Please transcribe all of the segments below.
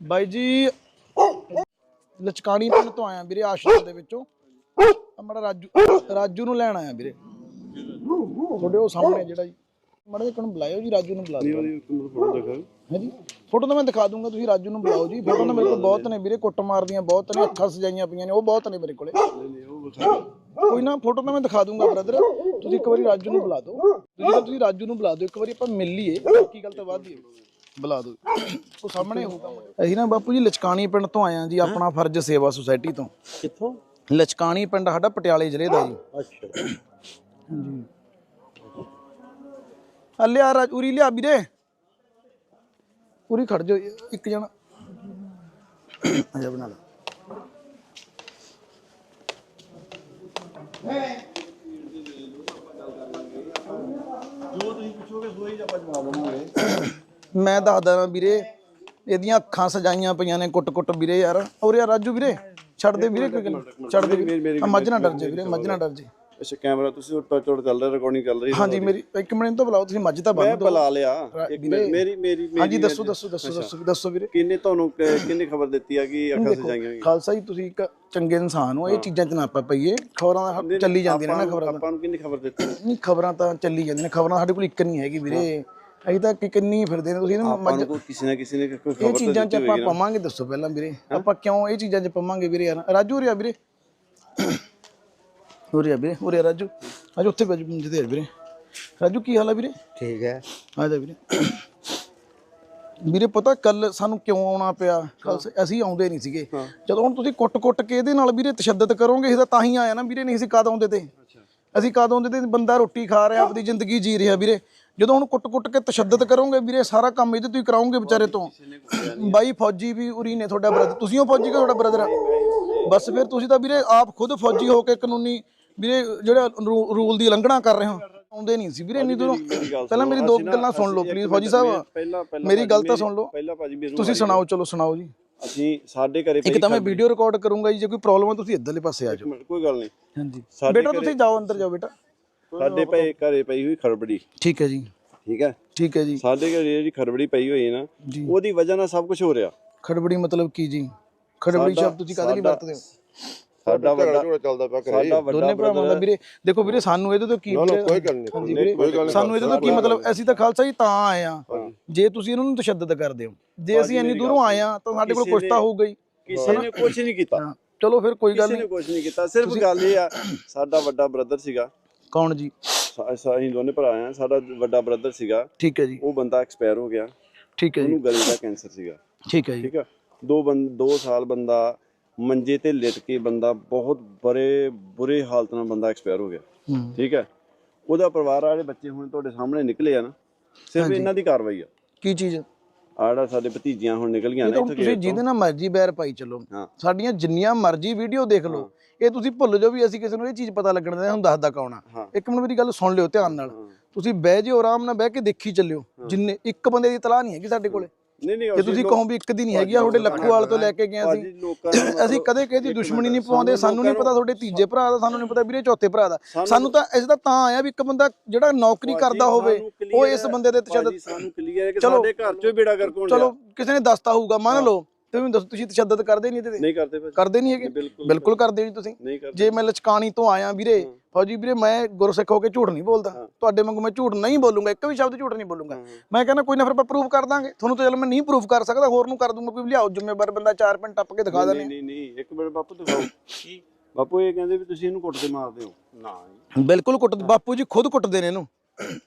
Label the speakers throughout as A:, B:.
A: ਬਾਈ ਜੀ ਲਚਕਾਣੀ ਪਿੰਡ ਤੋਂ ਆਇਆ ਵੀਰੇ ਆਸ਼ਰਮ ਦੇ ਵਿੱਚੋਂ। ਮੜਾ ਰਾਜੂ ਰਾਜੂ ਨੂੰ ਲੈਣ ਆਇਆ ਵੀਰੇ। ਤੁਹਾਡੇ ਉਹ ਸਾਹਮਣੇ ਜਿਹੜਾ ਜੀ। ਮੜਾ ਜੀ ਨੂੰ ਬੁਲਾਇਓ ਜੀ ਰਾਜੂ ਨੂੰ ਬੁਲਾ ਦਿਓ। ਹੈ ਜੀ? ਫੋਟੋ ਤਾਂ ਮੈਂ ਦਿਖਾ ਦੂੰਗਾ ਤੁਸੀਂ ਰਾਜੂ ਨੂੰ ਬੁਲਾਓ ਜੀ। ਫੋਟੋ ਤਾਂ ਮੇਰੇ ਕੋਲ ਬਹੁਤ ਨੇ ਵੀਰੇ ਕੁੱਟ ਮਾਰਦੀਆਂ ਬਹੁਤ ਨੇ ਅੱਖਾਂ ਸਜਾਈਆਂ ਪਈਆਂ ਨੇ ਉਹ ਬਹੁਤ ਨੇ ਮੇਰੇ ਕੋਲੇ। ਕੋਈ ਨਾ ਫੋਟੋ ਤਾਂ ਮੈਂ ਦਿਖਾ ਦੂੰਗਾ ਬ੍ਰਦਰ ਤੁਸੀਂ ਇੱਕ ਵਾਰੀ ਰਾਜੂ ਨੂੰ ਬੁਲਾ ਦਿਓ। ਤੁਸੀਂ ਰਾਜੂ ਨੂੰ ਬੁਲਾ ਦਿਓ ਇੱਕ ਵਾਰੀ ਆਪਾਂ ਮਿਲ ਲਈਏ। ਬਾਕੀ ਗੱਲ ਤਾਂ ਬਾਅਦ ਦੀ। ਬੁਲਾ ਦਿਓ। ਉਹ ਸਾਹਮਣੇ ਹੋਊਗਾ ਅਸੀਂ ਨਾ ਬਾਪੂ ਜੀ ਲਚਕਾਣੀ ਪਿੰਡ ਤੋਂ ਆਏ ਜੀ ਆਪਣਾ ਫਰਜ਼ ਸੇਵਾ ਸੁਸਾਇਟੀ ਤੋਂ।
B: ਕਿੱਥੋਂ?
A: ਲਚਕਾਣੀ ਪਿੰਡ ਸਾਡਾ ਪਟਿਆਲੇ ਜ਼ਿਲ੍ਹੇ ਦਾ ਜੀ।
B: ਅੱਛਾ।
A: ਆ ਲਿਆ ਰਾਜ ਉਰੀ ਲਿਆ ਵੀਰੇ। ਉਰੀ ਖੜ ਜਾ ਇੱਕ ਜਣਾ। ਅਜਾ ਬਣਾ ਲਾ
B: ਜੋ ਤੁਸੀਂ ਪੁੱਛੋਗੇ ਸੋਈ ਜਾਂ ਆਪਾਂ ਜਵਾਬ ਦਵਾਂਗੇ
A: ਮੈਂ ਦੱਸਦਾ ਨਾ ਵੀਰੇ ਇਹਦੀਆਂ ਅੱਖਾਂ ਸਜਾਈਆਂ ਪਈਆਂ ਨੇ ਕੁੱਟ-ਕੁੱਟ ਵੀਰੇ ਯਾਰ। ਔਰ ਯਾਰ ਰਾਜੂ ਵੀਰੇ ਛੱਡ ਦੇ ਵੀਰੇ ਕੋਈ ਗੱਲ ਛੱਡ ਦੇ ਵੀਰੇ। ਮੱਝ ਨਾ ਡਰ ਜੇ ਵੀਰੇ ਮੱਝ ਨਾ ਡਰ ਜੇ।
B: ਅੱਛਾ ਕੈਮਰਾ ਤੁਸੀਂ ਉੱਪਰ ਚੋੜ ਚੱਲ ਰਿਹਾ ਰਿਕਾਰਡਿੰਗ ਚੱਲ ਰਹੀ
A: ਹਾਂਜੀ ਮੇਰੀ ਇੱਕ ਮਿੰਟ ਤੋਂ ਬੁਲਾਓ ਤੁਸੀਂ ਮੱਝ ਤਾਂ
B: ਮੈਂ
A: ਬੰਨ ਦਿਓ।
B: ਬੁਲਾ ਲਿਆ। ਇੱਕ ਮੇਰੀ ਮੇਰੀ
A: ਹਾਂਜੀ ਦੱਸੋ ਦੱਸੋ ਦੱਸੋ ਦੱਸੋ ਦੱਸੋ ਵੀਰੇ।
B: ਕਿੰਨੇ ਤੁਹਾਨੂੰ ਕਿੰਨੇ ਖਬਰ ਦਿੱਤੀ ਆ ਕਿ ਅੱਖਾਂ ਸਜਾਈਆਂ ਹੋਈਆਂ
A: ਖਾਲਸਾ ਜੀ ਤੁਸੀਂ ਇੱਕ ਚੰਗੇ ਇਨਸਾਨ ਹੋ ਇਹ ਚੀਜ਼ਾਂ 'ਚ ਨਾ ਆਪਾਂ ਪਈਏ। ਖਬਰਾਂ ਚੱਲੀ ਜਾਂਦੀਆਂ ਨੇ ਨਾ ਖਬਰਾਂ
B: ਆਪਾਂ ਨੂੰ ਕਿੰਨੀ ਖਬਰ ਦਿੱਤੀ?
A: ਨਹੀਂ ਖਬਰਾਂ ਤਾਂ ਚੱਲੀ ਜਾਂਦੀਆਂ ਨੇ। ਖਬਰਾਂ ਸਾਡੇ ਕੋਲ ਇੱਕ ਨਹੀਂ ਹੈਗੀ ਵੀਰੇ। ਅਸੀਂ ਤਾਂ ਕਿ ਕਿੰਨੀ ਫਿਰਦੇ ਨੇ ਤੁਸੀਂ ਇਹਨੂੰ
B: ਆਪਾਂ ਨੂੰ ਕੋਈ ਕਿਸੇ ਨਾ ਕਿਸੇ ਨੇ ਕੋਈ
A: ਇਹ
B: ਖਬਰ
A: ਚੀਜ਼ਾਂ 'ਚ ਆਪਾਂ ਪਵਾਂਗੇ ਦੱਸੋ ਪਹਿਲਾਂ ਵੀਰੇ। ਆਪਾਂ ਕਿਉਂ ਇਹ ਚੀਜ਼ਾਂ 'ਚ ਪਵਾਂਗੇ ਵੀਰੇ ਯਾਰ? ਰਾਜੂ ਰਿਆ ਵੀਰੇ। ਉਰੇ ਆ ਵੀਰੇ ਉਰੇ ਆ ਰਾਜੂ। ਅੱਜ ਉੱਥੇ ਬੈਜ ਜਿੱਦੇ ਵੀਰੇ। ਰਾਜੂ ਕੀ ਹਾਲ ਆ ਵੀਰੇ?
C: ਠੀਕ ਹੈ।
A: ਆ ਜਾ ਵੀਰੇ। ਵੀਰੇ ਪਤਾ ਕੱਲ ਸਾਨੂੰ ਕਿਉਂ ਆਉਣਾ ਪਿਆ? ਕੱਲ ਅਸੀਂ ਆਉਂਦੇ ਨਹੀਂ ਸੀਗੇ। ਜਦੋਂ ਹੁਣ ਤੁਸੀਂ ਕੁੱਟ-ਕੁੱਟ ਕੇ ਇਹਦੇ ਨਾਲ ਵੀਰੇ ਤਸ਼ੱਦਦ ਕਰੋਗੇ ਇਹਦਾ ਤਾਂ ਹੀ ਆਇਆ ਨਾ ਵੀਰੇ ਨਹੀਂ ਅਸੀਂ ਕਦ ਆਉਂਦੇ ਤੇ। ਅਸੀਂ ਕਦ ਆਉਂਦੇ ਤੇ ਬੰਦਾ ਰੋਟੀ ਖਾ ਰਿਹਾ ਆਪਣੀ ਜ਼ਿੰਦਗੀ ਜੀ ਰਿਹਾ ਵੀਰੇ। ਜਦੋਂ ਹੁਣ ਕੁੱਟ-ਕੁੱਟ ਕੇ ਤਸ਼ੱਦਦ ਕਰੋਗੇ ਵੀਰੇ ਸਾਰਾ ਕੰਮ ਇਹਦੇ ਤੋਂ ਹੀ ਕਰਾਉਂਗੇ ਵਿਚਾਰੇ ਤੋਂ। ਬਾਈ ਫੌਜੀ ਵੀ ਉਰੀ ਨੇ ਤੁਹਾਡਾ ਬ੍ਰਦਰ। ਤੁਸੀਂ ਹੋ ਫੌਜੀ ਕਿ ਤੁਹਾਡਾ ਬ੍ਰਦਰ ਬਸ ਫਿਰ ਤੁਸੀਂ ਤਾਂ ਵੀਰੇ ਆਪ ਖੁਦ ਫੌਜੀ ਹੋ ਕੇ ਕਾਨੂੰਨੀ ਵੀਰੇ ਜਿਹੜਾ ਰੂਲ ਦੀ ਉਲੰਘਣਾ ਕਰ ਰਹੇ ਹੋ। ਆਉਂਦੇ ਨਹੀਂ ਸੀ ਵੀਰੇ ਇੰਨੀ ਦੂਰੋਂ। ਪਹਿਲਾਂ ਮੇਰੀ ਦੋ ਗੱਲਾਂ ਸੁਣ ਲਓ ਪਲੀਜ਼ ਫੌਜੀ ਸਾਹਿਬ। ਮੇਰੀ ਗੱਲ ਤਾਂ ਸੁਣ ਲਓ। ਤੁਸੀਂ ਸੁਣਾਓ। ਚਲੋ ਸੁਣਾਓ ਜੀ।
B: ਅਸੀਂ ਸਾਡੇ ਘਰੇ
A: ਇੱਕ ਤਾਂ ਮੈਂ ਵੀਡੀਓ ਰਿਕਾਰਡ ਕਰੂੰਗਾ ਜੀ ਜੇ ਕੋਈ ਪ੍ਰੋਬਲਮ ਹੈ ਤੁਸੀਂ ਇੱਧਰਲੇ ਪਾਸੇ ਆ ਜਾਓ।
B: ਕੋਈ ਗੱਲ ਨਹੀਂ।
A: ਹਾਂਜੀ। ਬੇਟਾ ਤੁਸੀਂ ਜਾਓ ਅੰਦਰ ਜਾਓ ਬੇਟਾ।
B: ਸਾਡੇ ਪਏ ਘਰੇ ਪਈ ਹੋਈ ਖਰਬੜੀ
A: ਠੀਕ ਹੈ ਜੀ।
B: ਠੀਕ ਹੈ?
A: ਠੀਕ ਹੈ ਜੀ।
B: ਸਾਡੇ ਘਰੇ ਜਿਹੜੀ ਖਰਬੜੀ ਪਈ ਹੋਈ ਹੈ ਨਾ
A: ਜੀ।
B: ਉਹਦੀ ਵਜ੍ਹਾ ਨਾਲ ਸਭ ਕੁਝ ਹੋ ਰਿਹਾ।
A: ਖੜਬੜੀ ਮਤਲਬ ਕੀ ਜੀ? ਖੜਬੜੀ ਸ਼ਬਦ ਤੁਸੀਂ ਕਾਹਦੇ ਲਈ ਵਰਤਦੇ ਹੋ?
B: ਸਾਡਾ ਵੱਡਾ
C: ਚੱਲਦਾ ਪਿਆ
B: ਸਾਡਾ ਵੱਡਾ
A: ਦੋਨੇ ਭਰਾਵਾਂ ਦਾ ਵੀਰੇ ਦੇਖੋ ਵੀਰੇ ਸਾਨੂੰ ਇਹਦੇ ਤੋਂ ਕੀ ਵੀਰੇ-
C: ਕੋਈ ਗੱਲ ਨਹੀਂ।
A: ਹਾਂਜੀ ਵੀਰੇ ਸਾਨੂੰ ਇਹਦੇ ਤੋਂ ਕੀ ਮਤਲਬ ਅਸੀਂ ਤਾਂ ਖਾਲਸਾ ਜੀ ਤਾਂ ਆਏ ਆ ਜੇ ਤੁਸੀਂ ਇਹਨਾਂ ਨੂੰ ਤਸ਼ੱਦਦ ਕਰਦੇ ਹੋ ਜੇ ਅਸੀਂ ਇੰਨੀ ਦੂਰੋਂ ਆਏ ਆ ਤਾਂ ਸਾਡੇ ਕੋਲ ਕੁਛ ਤਾਂ ਹੋਊਗਾ ਹੀ।
B: ਕਿਸੇ ਨੇ ਕੁਝ ਨਹੀਂ ਕੀਤਾ।
A: ਹਾਂ, ਚਲੋ ਫਿਰ ਕੋਈ ਗੱਲ
B: ਕਿਸੇ
A: ਨਹੀਂ।
B: ਨੇ ਕੁਝ ਨਹੀਂ ਕੀਤਾ। ਸਿਰਫ ਗੱਲ ਇਹ ਆ ਸਾਡਾ ਵੱਡਾ ਬ੍ਰਦਰ ਸੀਗਾ।
A: ਕੌਣ ਜੀ?
B: ਅਸੀਂ ਦੋਨੇ ਭਰਾ ਆ। ਸਾਡਾ ਵੱਡਾ ਬ੍ਰਦਰ ਸੀਗਾ।
A: ਠੀਕ ਹੈ ਜੀ।
B: ਉਹ ਬੰਦਾ ਐਕਸਪਾਇਰ ਹੋ ਗਿਆ।
A: ਠੀਕ ਹੈ ਜੀ।
B: ਉਹਨੂੰ ਗਲੇ ਦਾ ਕੈਂਸਰ ਸੀਗਾ।
A: ਠੀਕ ਹੈ ਜੀ।
B: ਠੀਕ ਆ? ਦੋ ਬੰਦ 2 ਸਾਲ ਬੰਦਾ ਮੰਜੇ ਤੇ ਲਿਟ ਕੇ ਬੰਦਾ ਬਹੁਤ ਬੜੇ ਬੁਰੇ ਹਾਲਤ ਨਾਲ ਬੰਦਾ ਐਕਸਪਾਇਰ ਹੋ ਗਿਆ।
A: ਹੂੰ।
B: ਠੀਕ ਹੈ? ਉਹਦਾ ਪਰਿਵਾਰ ਵਾਲੇ ਬੱਚੇ ਹੁਣ ਤੁਹਾਡੇ ਸਾਹਮਣੇ ਨਿਕਲੇ ਆ ਨਾ। ਸਿਰਫ ਇਹਨਾਂ ਦੀ ਕਾਰਵਾਈ ਆ।
A: ਕੀ ਚੀਜ਼?
B: ਆੜਾ ਸਾਡੇ ਭਤੀਜੀਆਂ ਹੁਣ ਨਿਕਲ ਗਈਆਂ ਨੇ ਇੱਥੇ
A: ਤੁਸੀਂ ਜਿਹਦੇ ਨਾਲ ਮਰਜ਼ੀ ਬੈਰ ਪਾਈ ਚੱਲੋ।
B: ਹਾਂ।
A: ਸਾਡੀਆਂ ਜਿੰਨੀਆਂ ਮਰਜ਼ੀ ਵੀਡੀਓ ਦੇਖ ਲਓ। ਇਹ ਤੁਸੀਂ ਭੁੱਲ ਜਾਓ ਵੀ ਅਸੀਂ ਕਿਸੇ ਨੂੰ ਇਹ ਚੀਜ਼ ਪਤਾ ਲੱਗਣ ਦੇ ਹੁਣ ਦੱਸਦਾ ਕੌਣ ਆ। ਇੱਕ ਮਿੰਟ ਮੇਰੀ ਗੱਲ ਸੁਣ ਲਿਓ ਧਿਆਨ ਨਾਲ। ਤੁਸੀਂ ਬਹਿ ਜਿਓ ਆਰਾਮ ਨਾਲ ਬਹਿ ਕੇ ਦੇਖੀ ਚੱਲਿਓ। ਜਿੰਨੇ ਇੱਕ ਬੰਦੇ ਦੀ ਤਲਾਹ ਨਹੀਂ ਹੈਗੀ ਸਾਡੇ ਕੋਲੇ।
B: ਨਹੀਂ ਨਹੀਂ
A: ਜੇ ਤੁਸੀਂ ਕਹੋ ਵੀ ਇੱਕ ਦੀ ਨਹੀਂ ਹੈਗੀ ਆ ਤੁਹਾਡੇ ਲੱਖੋਵਾਲ ਤੋਂ ਲੈ ਕੇ ਗਏ
B: ਭਾਜੀ
A: ਅਸੀਂ ਕਦੇ ਕਿਸੇ ਦੀ ਦੁਸ਼ਮਣੀ ਨਹੀਂ ਪਵਾਉਂਦੇ ਸਾਨੂੰ ਨਹੀਂ ਪਤਾ ਤੁਹਾਡੇ ਤੀਜੇ ਭਰਾ ਦਾ ਸਾਨੂੰ ਨਹੀਂ ਪਤਾ ਵੀਰੇ ਚੌਥੇ ਭਰਾ ਦਾ। ਸਾਨੂੰ ਤਾਂ ਇਸ ਦਾ ਤਾਂ ਆਇਆ ਵੀ ਇੱਕ ਬੰਦਾ ਜਿਹੜਾ ਨੌਕਰੀ ਕਰਦਾ ਹੋਵੇ ਉਹ ਇਸ ਬੰਦੇ ਦੇ ਤਸ਼ੱਦਦ
B: ਸਾਨੂੰ ਕਲੀਅਰ ਹੈ ਕਿ ਸਾਡੇ ਘਰ ਚੋਂ ਹੀ ਬੇੜਾ ਕਰ ਕੋਣ
A: ਚਲੋ ਕਿਸੇ ਨੇ ਦੱਸਤਾ ਹੋਊਗਾ ਮੰਨ ਲਓ। ਤੁਸੀਂ ਦੱਸੋ ਤੁਸੀਂ ਤਸ਼ੱਦਦ ਕਰਦੇ ਨਹੀਂ ਇਹਦੇ ਤੇ?
B: ਨਹੀਂ ਕਰਦੇ ਭਾਜੀ।
A: ਕਰਦੇ ਨਹੀਂ ਹੈਗੇ?
B: ਬਿਲਕੁਲ
A: ਬਿਲਕੁਲ ਕਰਦੇ। ਨਹੀਂ ਤੁਸੀਂ?
B: ਨਹੀਂ ਕਰਦੇ।
A: ਜੇ ਮੈਂ ਲਚਕਾਣੀ ਤੋਂ ਆਇਆ ਵੀਰੇ ਫੌਜੀ ਵੀਰੇ ਮੈਂ ਗੁਰਸਿੱਖ ਹੋ ਕੇ ਝੂਠ ਨਹੀਂ ਬੋਲਦਾ। ਤੁਹਾਡੇ ਵਾਂਗੂ ਮੈਂ ਝੂਠ ਨਹੀਂ ਬੋਲੂੰਗਾ ਇੱਕ ਵੀ ਸ਼ਬਦ ਝੂਠ ਨਹੀਂ ਬੋਲੂੰਗਾ। ਮੈਂ ਕਹਿੰਦਾ ਕੋਈ ਨਾ ਫਿਰ ਆਪਾਂ ਪ੍ਰੂਫ ਕਰ ਦਾਂਗੇ। ਤੁਹਾਨੂੰ ਤਾਂ ਚਲ ਮੈਂ ਨਹੀਂ ਪ੍ਰੂਫ ਕਰ ਸਕਦਾ ਹੋਰ ਨੂੰ ਕਰ ਦੂੰਗਾ ਕੋਈ ਲਿਆਓ ਜ਼ਿੰਮੇਵਾਰ ਬੰਦਾ ਚਾਰ ਪਿੰਟ ਟੱਪ ਕੇ ਦਿਖਾ
B: ਨਹੀਂ
A: ਦੇਣੇ
B: ਨਹੀਂ ਨਹੀਂ ਇੱਕ ਮਿੰਟ ਬਾਪੂ ਦਿਖਾਓ। ਕੀ? ਬਾਪੂ ਇਹ ਕਹਿੰਦੇ ਵੀ ਤੁਸੀਂ ਇਹਨੂੰ ਕੁੱਟ ਕੇ ਮਾਰਦੇ ਹੋ ਨਾ।
A: ਬਿਲਕੁਲ ਕੁੱਟ ਬਾਪੂ ਜੀ ਖੁਦ ਕੁੱਟਦੇ ਨੇ ਇਹਨੂੰ।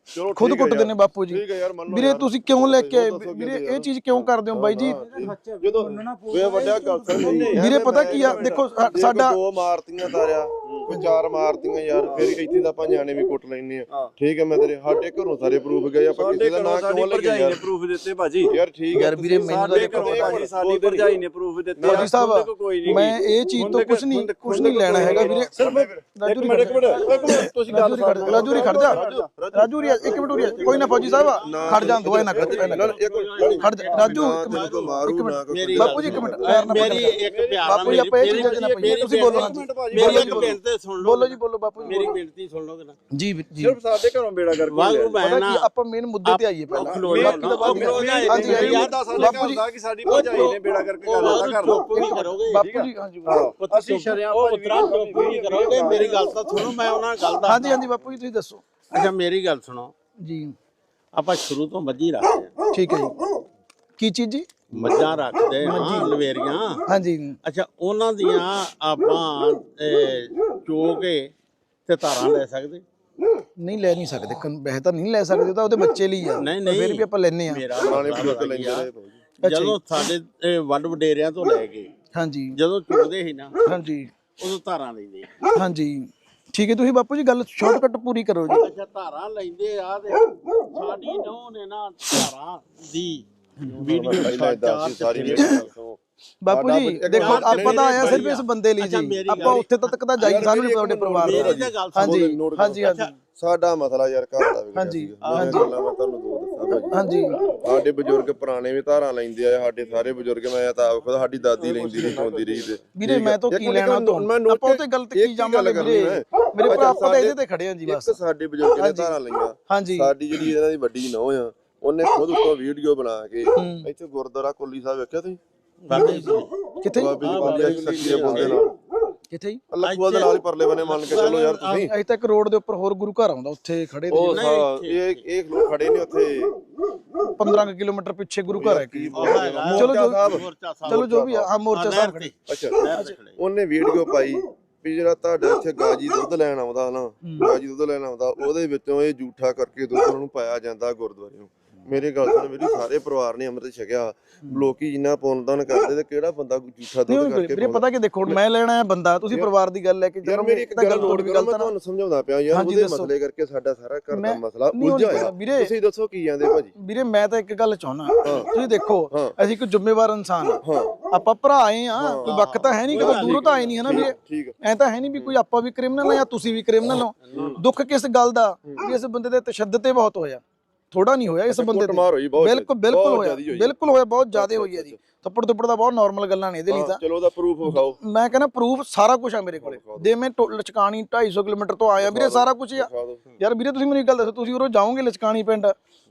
C: ਚਲੋ
A: ਖੁਦ ਕੁੱਟਦੇ ਨੇ ਬਾਪੂ ਜੀ।
C: ਠੀਕ ਹੈ ਯਾਰ ਮੰਨ ਲਓ
A: ਵੀਰੇ ਤੁਸੀਂ ਕਿਉਂ ਲੈ ਕੇ ਆਏ? ਵੀਰੇ ਇਹ ਚੀਜ਼ ਕਿਉਂ ਕਰਦੇ ਹੋ ਬਾਈ ਜੀ?
C: ਜਦੋਂ ਵੇ ਵੱਡਾ ਗੱਲ ਸੁਣ
A: ਵੀਰੇ ਪਤਾ ਕੀ ਆ? ਦੇਖੋ ਸਾਡਾ
C: ਦੋ ਮਾਰਤੀਆਂ ਤਾਰਿਆ ਕੋਈ ਚਾਰ ਮਾਰਤੀਆਂ ਯਾਰ ਫਿਰ ਇੱਥੇ ਤਾਂ ਆਪਾਂ ਨਿਆਣੇ ਵੀ ਕੁੱਟ ਲੈਨੇ ਆ। ਠੀਕ ਹੈ ਮੈਂ ਤੇਰੇ ਸਾਡੇ ਘਰੋਂ ਸਾਰੇ ਪ੍ਰੂਫ ਗਏ ਆਪਾਂ ਕਿਸੇ ਦਾ ਨਾਂ
B: ਸਾਡੀ
C: ਕਿਉਂ
B: ਨੇ
C: ਯਾਰ?
B: ਪ੍ਰੂਫ ਦਿੱਤੇ ਭਾਜੀ।
C: ਯਾਰ ਠੀਕ ਹੈ
A: ਯਾਰ ਵੀਰੇ ਮੈਨੂੰ ਤਾਂ ਦੇਖੋ
B: ਭਾਜੀ ਸਾਡੀ ਭਰਜਾਈ ਨੇ ਪ੍ਰੂਫ ਦਿੱਤੇ
A: ਫੌਜੀ ਸਾਹਿਬ ਮੈਂ ਇਹ ਚੀਜ਼ ਤੋਂ ਕੁਝ ਨਹੀਂ ਕੁਝ ਨਹੀਂ ਲੈਣਾ ਹੈਗਾ ਵੀਰੇ।
B: ਸਿਰਫ
A: ਰਾਜੂ
B: ਇੱਕ ਮਿੰਟ ਇੱਕ ਮਿੰਟ ਇੱਕ ਮਿੰਟ। ਤੁਸੀਂ ਗੱਲ
A: ਰਾਜੂ ਰੀ ਖੜ ਜਾ ਰਾਜੂ ਰੀ ਖੜ ਜਾ ਰਾਜੂ ਉਰੀ ਆ, ਇੱਕ ਮਿੰਟ ਉਰੀ ਆ। ਕੋਈ ਨਾ ਫੌਜੀ ਸਾਹਿਬ ਖੜ ਜਾਂ ਦੋ ਨਾ ਖੜ
C: ਨਾ, ਨਾ, ਇੱਕ ਮਿੰਟ
A: ਖੜ ਜਾ ਰਾਜੂ ਇੱਕ ਮਿੰਟ ਬਾਪੂ ਜੀ ਇੱਕ ਮਿੰਟ ਪਿਆਰ ਨਾਲ
D: ਮੇਰੀ
A: ਗੱਲ
D: ਇੱਕ ਪਿਆਰ
A: ਬਾਪੂ ਜੀ ਆਪਾਂ ਇਹ ਚੀਜ਼ਾਂ 'ਚ ਨਾ ਪਈਏ ਤੁਸੀਂ ਬੋਲੋ
D: ਮੇਰੀ ਇੱਕ ਬੇਨਤੀ ਸੁਣ ਲਓ।
A: ਬੋਲੋ ਜੀ ਬੋਲੋ ਬਾਪੂ ਜੀ
D: ਮੇਰੀ ਬੇਨਤੀ ਸੁਣ ਲਓਗੇ ਨਾ
A: ਜੀ ਜੀ।
C: ਸਿਰਫ ਸਾਡੇ ਘਰੋਂ ਬੇੜਾ ਕਰਕੇ
D: ਵਾਹਿਗੁਰੂ
A: ਪਤਾ
D: ਮੈਂ ਨਾ
A: ਕੀ ਆਪਾਂ ਮੇਨ ਮੁੱਦੇ ਤੇ ਆਈਏ ਪਹਿਲਾਂ। ਹਾਂਜੀ।
D: ਯਾਰ
C: ਦਾ ਸਾਡੇ
A: ਬਾਪੂ
C: ਘਰ
A: ਜੀ-
C: ਦਾ ਕਿ ਸਾਡੀ ਭਰਜਾਈ ਨੇ ਬੇੜਾ ਕਰਕੇ ਘਰ ਦਾ
D: ਵੀ ਕਰੋਗੇ
A: ਬਾਪੂ ਜੀ ਹਾਂਜੀ
D: ਅਸੀਂ ਸ਼ਰਿਆਂ ਉਹ ਉਤਰਾ ਕਰੋਗੇ ਮੇਰੀ ਗੱਲ ਤਾਂ ਸੁਣੋ ਮੈਂ ਉਹਨਾਂ ਨਾਲ ਗੱਲ ਦਾ
A: ਹਾਂਜੀ ਹਾਂਜੀ ਬਾਪੂ ਜੀ ਤੁਸੀਂ ਦੱਸੋ
D: ਅੱਛਾ ਮੇਰੀ ਗੱਲ ਸੁਣੋ।
A: ਜੀ।
D: ਆਪਾਂ ਸ਼ੁਰੂ ਤੋਂ ਮੱਝੀ ਰੱਖਦੇ ਆ
A: ਠੀਕ ਹੈ ਜੀ। ਕੀ ਚੀਜ਼ ਜੀ?
D: ਮੱਝਾਂ ਰੱਖਦੇ ਹਾਂ ਲਵੇਰੀਆਂ
A: ਹਾਂਜੀ।
D: ਅੱਛਾ ਉਹਨਾਂ ਦੀਆਂ ਆਪਾਂ ਚੋ ਕੇ ਤੇ ਧਾਰਾਂ ਲੈ ਸਕਦੇ।
A: ਨਹੀਂ ਲੈ ਨਹੀਂ ਸਕਦੇ। ਤਾਂ ਨਹੀਂ ਲੈ ਸਕਦੇ ਤਾਂ ਉਹਦੇ ਬੱਚੇ ਲਈ ਆ।
D: ਨਹੀਂ
A: ਤਾਂ ਫਿਰ
D: ਨਹੀਂ।
A: ਵੀ ਆਪਾਂ ਲੈਨੇ ਆ
D: ਮੇਰਾ
C: ਪੁਰਾਣੇ ਬਜ਼ੁਰਗ
D: ਹੈ
C: ਲੈਂਦੇ
D: ਜਦੋਂ ਸਾਡੇ ਵੱਡ ਵਡੇਰਿਆਂ ਤੋਂ ਲੈ ਕੇ
A: ਹਾਂਜੀ।
D: ਜਦੋਂ ਚੁਗਦੇ ਸੀ ਨਾ
A: ਹਾਂਜੀ।
D: ਉਦੋਂ ਧਾਰਾਂ ਲੈਂਦੇ।
A: ਹਾਂਜੀ। ਠੀਕ ਹੈ ਤੁਸੀਂ ਬਾਪੂ ਜੀ ਗੱਲ ਸ਼ਾਰਟਕਟ ਪੂਰੀ ਕਰੋ ਜੀ।
D: ਅੱਛਾ ਧਾਰਾਂ ਲੈਂਦੇ ਆ ਤੇ ਸਾਡੀ ਨੌਂ ਨੇ ਨਾ ਧਾਰਾਂ ਦੀ ਵੀਡੀਓ ਚਾਰ
A: ਬਾਪੂ ਜੀ ਦੇਖੋ
C: ਯਾਰ
A: ਆਪਾਂ ਤਾਂ ਆਇਆ ਸਿਰਫ ਇਸ ਬੰਦੇ ਲਈ ਜੀ। ਆਪਾਂ ਉੱਥੇ ਤੱਕ ਤਾਂ ਜਾਈ ਸਾਨੂੰ ਨਹੀਂ ਤੁਹਾਡੇ ਪਰਿਵਾਰ ਦਾ ਹਾਂਜੀ। ਹਾਂਜੀ ਹਾਂਜੀ।
C: ਸਾਡਾ ਮਸਲਾ ਯਾਰ ਘਰ ਦਾ ਵੀ
A: ਹਾਂਜੀ,
C: ਹਾਂਜੀ। ਮੈਂ ਤੁਹਾਨੂੰ ਦੋ
A: ਹਾਂਜੀ।
C: ਸਾਡੇ ਬਜ਼ੁਰਗ ਪੁਰਾਣੇ ਵੀ ਧਾਰਾਂ ਲੈਂਦੇ ਆ ਸਾਡੇ ਸਾਰੇ ਬਜ਼ੁਰਗ ਮੈਂ ਤਾਂ ਆਪ ਖੁਦ ਸਾਡੀ ਦਾਦੀ ਲੈਂਦੀ ਰਹੀ ਚੋਂਦੀ ਰਹੀ ਤੇ
A: ਵੀਰੇ ਮੈਂ ਤਾਂ ਕੀ ਲੈਣਾ
C: ਮੈਂ
A: ਤੋਂ
C: ਨੋਟ
A: ਆਪਾਂ ਉੱਤੇ ਗਲਤ ਕੀ ਜਾਵਾਂਗੇ ਵੀਰੇ। ਮੇਰੇ ਭਰਾ ਆਪਾਂ ਤਾਂ ਇਹਦੇ ਤੇ ਖੜੇ ਹਾਂ ਜੀ ਬਸ।
C: ਇੱਕ ਸਾਡੇ ਬਜ਼ੁਰਗ ਨੇ। ਧਾਰਾਂ ਲਈਆਂ।
A: ਹਾਂਜੀ।
C: ਸਾਡੀ ਜਿਹੜੀ ਇਹਨਾਂ ਦੀ ਵੱਡੀ ਨੌਂ ਆ ਉਹਨੇ ਖੁਦ ਉੱਤੋਂ ਵੀਡੀਓ ਬਣਾ ਕੇ। ਇੱਥੇ ਗੁਰਦੁਆਰਾ ਕੁੱਲੀ ਸਾਹਿਬ ਵੇਖਿਆ ਤੁਸੀਂ?
D: ਜੀ
A: ਕਿੱਥੇ?
C: ਬਾਬੇ ਦੀ ਬਾਬੀ ਸੱਚੀ ਬੋਲਦੇ ਨਾਲ।
A: ਕਿੱਥੇ ਜੀ?
C: ਅੱਲਾਹ ਖੁਦਾ ਦੇ ਨਾਲ ਹੀ ਪਰਲੇ ਬਨੇ ਮੰਨ ਕੇ ਚੱਲੋ ਯਾਰ ਤੁਸੀਂ।
A: ਅਜੇ ਤੱਕ ਰੋਡ ਦੇ ਉੱਪਰ ਹੋਰ ਗੁਰੂ ਘਰ ਆਉਂਦਾ ਉੱਥੇ ਖੜੇ
C: ਉਹ ਸਾ- ਇਹ ਇਹ ਲੋਕ ਖੜੇ ਨੇ ਉੱਥੇ।
A: 15 ਕੁ ਕਿਲੋਮੀਟਰ ਪਿੱਛੇ ਗੁਰੂ ਘਰ ਹੈ ਕੀ ਚਲੋ ਜੋ ਚਲੋ ਜੋ ਵੀ ਆ ਹਾਂ ਮੋਰਚਾ ਸਾਹਿਬ। ਖੜੇ।
C: ਅੱਛਾ। ਉਹਨੇ ਵੀਡੀਓ ਪਾਈ ਵੀ ਜਿਹੜਾ ਤੁਹਾਡੇ ਇੱਥੇ ਗਾਜੀ ਦੁੱਧ ਲੈਣ ਆਉਂਦਾ ਨਾ ਗਾਜੀ ਦੁੱਧ ਲੈਣ ਆਉਂਦਾ ਉਹਦੇ ਵਿੱਚੋਂ ਇਹ ਜੂਠਾ ਕਰਕੇ ਦੁੱਧ ਉਹਨਾਂ ਨੂੰ ਪਾਇਆ ਜਾਂਦਾ ਗੁਰਦੁਆਰੇ ਨੂੰ। ਮੇਰੇ ਗੱਲ ਸੁਣ ਮੇਰੀ ਸਾਰੇ ਪਰਿਵਾਰ ਨੇ ਅੰਮ੍ਰਿਤ ਛਕਿਆ। ਲੋਕੀ ਜਿੰਨਾ ਪੁੰਨਦਾਨ ਕਰਦੇ ਤੇ ਕਿਹੜਾ ਬੰਦਾ
A: ਨਹੀਂ
C: ਦੁੱਧ ਕਰਕੇ
A: ਵੀਰੇ ਪਤਾ ਕਿ ਦੇਖੋ ਮੈਂ ਲੈਣਾ ਹੈ ਬੰਦਾ ਤੁਸੀਂ ਪਰਿਵਾਰ ਦੀ ਗੱਲ ਲੈ ਕੇ
C: ਯਾਰ ਮੇਰੀ ਇੱਕ ਗੱਲ ਕਰੋ ਮੈਂ
A: ਨਾ
C: ਤੁਹਾਨੂੰ ਸਮਝਾਉਂਦਾ ਪਿਆ ਯਾਰ ਉਹਦੇ। ਮਸਲੇ ਕਰਕੇ ਸਾਡਾ ਸਾਰਾ ਘਰ ਦਾ ਮਸਲਾ ਉਲਝਿਆ। ਤੁਸੀਂ ਦੱਸੋ ਕੀ ਜਾਂਦੇ ਭਾਜੀ?
A: ਵੀਰੇ ਮੈਂ ਤਾਂ ਇੱਕ ਗੱਲ ਚਾਹੁੰਦਾ। ਤੁਸੀਂ ਦੇਖੋ। ਅਸੀਂ ਇੱਕ ਜ਼ਿੰਮੇਵਾਰ ਇਨਸਾਨ ਆ
C: ਹਾਂ।
A: ਆਪਾਂ ਭਰਾ ਆਏ ਆ ਕੋਈ ਵਕਤ ਤਾਂ ਹੈ ਨਹੀਂ ਕਿ ਦੂਰੋਂ ਤਾਂ ਆਏ ਨਹੀਂ ਹੈ ਨਾ ਵੀਰੇ। ਐ ਤਾਂ ਹੈ ਨਹੀਂ ਵੀ ਕੋਈ ਆਪਾਂ ਵੀ ਕ੍ਰਿਮੀਨਲ ਆ ਜਾਂ ਤੁਸੀਂ ਵੀ ਕ੍ਰਿਮੀਨਲ ਹੋ। ਦੁੱਖ ਕਿਸ ਗੱਲ ਦਾ? ਵੀ ਇਸ ਬੰਦੇ ਦੇ ਤਸ਼ੱਦਦ ਤੇ ਬਹੁਤ ਹੋਇਆ। ਥੋੜਾ ਨਹੀਂ ਹੋਇਆ ਇਸ ਬੰਦੇ
C: ਹੋਈ
A: ਤੇ
C: ਬਹੁਤ
A: ਬਿਲਕੁਲ ਬਿਲਕੁਲ ਹੋਇਆ। ਬਿਲਕੁਲ ਹੋਇਆ ਬਹੁਤ ਜ਼ਿਆਦਾ ਹੋਈ ਹੈ ਜੀ। ਥੱਪੜ ਥੱਪੜ ਦਾ ਬਹੁਤ ਨਾਰਮਲ ਗੱਲਾਂ ਨੇ ਇਹਦੇ ਲਈ ਤਾਂ।
C: ਚਲੋ ਉਹਦਾ ਪ੍ਰੂਫ ਵਿਖਾਓ।
A: ਮੈਂ ਕਹਿੰਦਾ ਪ੍ਰੂਫ ਸਾਰਾ ਕੁਝ ਆ ਮੇਰੇ ਕੋਲੇ। ਦੇ ਮੈਂ ਲਚਕਾਣੀ 250 ਕਿਲੋਮੀਟਰ ਤੋਂ ਆਇਆ ਵੀਰੇ ਸਾਰਾ ਕੁਝ ਯਾਰ ਵੀਰੇ ਤੁਸੀਂ ਮੈਨੂੰ ਇੱਕ ਗੱਲ ਦੱਸੋ ਤੁਸੀਂ ਉਰੋਂ ਜਾਓਗੇ ਲਚਕਾਣੀ ਪਿੰਡ?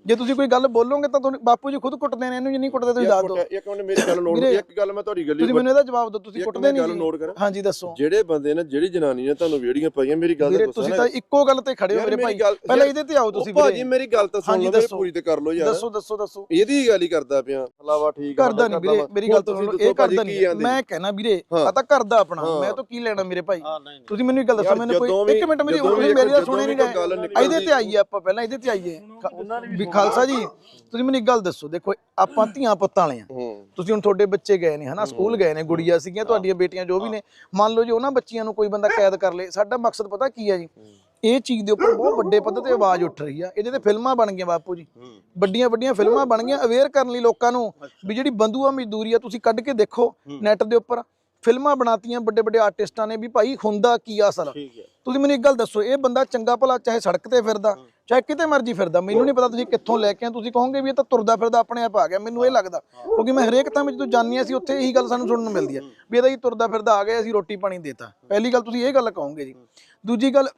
A: ਜੇ ਤੁਸੀਂ ਕੋਈ ਗੱਲ ਬੋਲੋਗੇ ਤਾਂ ਤੁਹਾਨੂੰ ਬਾਪੂ ਜੀ ਖੁਦ ਕੁੱਟਦੇ ਨੇ ਇਹਨੂੰ ਜੇ ਨਹੀਂ ਕੁੱਟਦੇ ਤੁਸੀਂ ਦੱਸ ਦਿਓ।
C: ਇੱਕ ਮਿੰਟ ਮੇਰੀ ਗੱਲ ਨੋਟ ਇੱਕ ਗੱਲ ਮੈਂ ਤੁਹਾਡੀ ਗੱਲੀ
A: ਤੁਸੀਂ ਮੈਨੂੰ ਇਹਦਾ ਜਵਾਬ ਦਿਓ ਤੁਸੀਂ ਕੁੱਟਦੇ ਨਹੀਂ
C: ਗੱਲ
A: ਜੀ।
C: ਨੋਟ ਕਰਾਂ।
A: ਹਾਂਜੀ ਦੱਸੋ।
C: ਜਿਹੜੇ ਬੰਦੇ ਨੇ ਜਿਹੜੀ ਜਨਾਨੀ ਨੇ ਤੁਹਾਨੂੰ ਵੀਡੀਓ ਪਾਈਆਂ ਮੇਰੀ ਗੱਲ
A: ਵੀਰੇ
C: ਦਾ ਗੁੱਸਾ
A: ਤੁਸੀਂ ਤਾਂ ਇੱਕੋ ਗੱਲ ਤੇ ਖੜੇ ਹੋ ਮੇਰੇ ਭਾਈ। ਪਹਿਲਾਂ ਇਹਦੇ ਤੇ ਆਓ ਤੁਸੀਂ
C: ਭਾਜੀ ਮੇਰੀ ਗੱਲ ਤਾਂ ਸੁਣ ਲਓ ਮੇਰੀ
A: ਦੱਸੋ।
C: ਪੂਰੀ ਤੇ ਕਰ ਲਓ ਯਾਰ।
A: ਦੱਸੋ ਦੱਸੋ ਦੱਸੋ।
C: ਇਹਦੀ ਗੱਲ ਹੀ ਕਰਦਾ ਪਿਆ। ਹਲਾਵਾ ਠੀਕ ਆ,
A: ਕਰਦਾ ਨਹੀਂ ਵੀਰੇ ਮੇਰੀ ਗੱਲ ਸੁਣੋ
C: ਦੱਸੋ
A: ਇਹ ਕਰਦਾ ਨਹੀਂ। ਮੈਂ ਕਹਿਣਾ ਵੀਰੇ। ਆ ਤਾਂ ਕਰਦਾ ਆਪਣਾ। ਮੈਂ ਤਾਂ ਕੀ ਲੈਣਾ ਮੇਰੇ ਭਾਈ? ਤੁਸੀਂ ਮੈਨੂੰ ਇੱਕ ਗੱਲ ਦੱਸੋ ਮੈਨੂੰ ਕੋਈ ਇੱਕ ਮਿੰਟ ਮੇਰੀ ਮੇਰੀ ਸੁਣੇ ਨਹੀਂ ਗਏ ਇਹਦੇ ਤੇ ਆਈਏ ਆਪਾਂ ਪਹਿਲਾਂ ਇਹਦੇ ਤੇ ਆਈਏ। ਵੀ ਖਾਲਸਾ ਜੀ ਤੁਸੀਂ ਮੈਨੂੰ ਇੱਕ ਗੱਲ ਦੱਸੋ ਦੇਖੋ ਆਪਾਂ ਧੀਆਂ ਪੁੱਤਾਂ ਵਾਲੇ ਆ। ਤੁਸੀਂ ਹੁਣ ਤੁਹਾਡੇ ਬੱਚੇ ਗਏ ਨੇ ਹਨਾ ਸਕੂਲ ਗਏ ਨੇ ਗੁੜੀਆਂ ਸੀਗੀਆਂ ਤੁਹਾਡੀਆਂ ਬੇਟੀਆਂ ਜੋ ਵੀ ਨੇ ਮੰਨ ਲਓ ਜੀ ਉਹਨਾਂ ਬੱਚੀਆਂ ਨੂੰ ਕੋਈ ਬੰਦਾ ਕੈਦ ਕਰ ਲੇ ਸਾਡਾ ਮਕਸਦ ਪਤਾ ਕੀ ਹੈ ਜੀ? ਇਹ ਚੀਜ਼ ਦੇ ਉੱਪਰ ਬਹੁਤ ਵੱਡੇ ਪੱਧਰ ਤੇ ਆਵਾਜ਼ ਉੱਠ ਰਹੀ ਆ। ਇਹਦੇ ਤੇ ਫਿਲਮਾਂ ਬਣ ਗਈਆਂ ਬਾਪੂ ਜੀ। ਵੱਡੀਆਂ ਵੱਡੀਆਂ ਫਿਲਮਾਂ ਬਣ ਗਈਆਂ ਅਵੇਅਰ ਕਰਨ ਲਈ ਲੋਕਾਂ ਨੂੰ ਵੀ ਜਿਹੜੀ ਬੰਦੂਆ ਮਜ਼ਦੂਰੀ ਆ ਤੁਸੀਂ ਕੱਢ ਕੇ ਦੇਖੋ ਨੈਟ ਦੇ ਉੱਪਰ। ਫਿਲਮਾਂ ਬਣਾਤੀਆਂ ਵੱਡੇ ਵੱਡੇ ਆਰਟਿਸਟਾਂ ਨੇ ਵੀ ਭਾਈ ਹੁੰਦਾ ਕੀ ਆ ਅਸਲ? ਤੁਸੀਂ ਮੈਨੂੰ ਇੱਕ ਗੱਲ ਦੱਸੋ ਇਹ ਬੰਦਾ ਚੰਗਾ ਭਲਾ ਚਾਹੇ ਸੜਕ ਤੇ ਫਿਰਦਾ ਚਾਹੇ ਕਿਤੇ ਮਰਜ਼ੀ ਫਿਰਦਾ, ਮੈਨੂੰ ਨਹੀਂ ਪਤਾ ਤੁਸੀਂ ਕਿੱਥੋਂ ਲੈ ਕੇ ਆ ਤੁਸੀਂ ਕਹੋਗੇ ਵੀ ਇਹ ਤਾਂ ਤੁਰਦਾ ਫਿਰਦਾ, ਆਪਣੇ ਆਪ ਆ ਗਿਆ, ਮੈਨੂੰ ਇਹ ਲੱਗਦਾ, ਕਿਉਂਕਿ ਮੈਂ ਹਰੇਕ ਥਾਂ ਵਿੱਚ ਜਦੋਂ ਜਾਂਦੀ ਸੀ ਉੱਥੇ ਇਹੀ ਗੱਲ ਸਾਨੂੰ ਸੁਣਨ ਨੂੰ ਮਿਲਦੀ ਹੈ, ਵੀ ਇਹਦਾ ਹੀ ਤੁਰਦਾ ਫਿਰਦਾ ਆ ਗਿਆ, ਅਸੀਂ ਰੋਟੀ ਪਾਣੀ ਦੇਤਾ। ਪਹਿਲੀ ਗੱਲ ਤੁਸੀਂ ਇਹ ਗੱਲ ਕਹੋਗੇ ਜੀ। ਦੂਜੀ ਗੱਲ,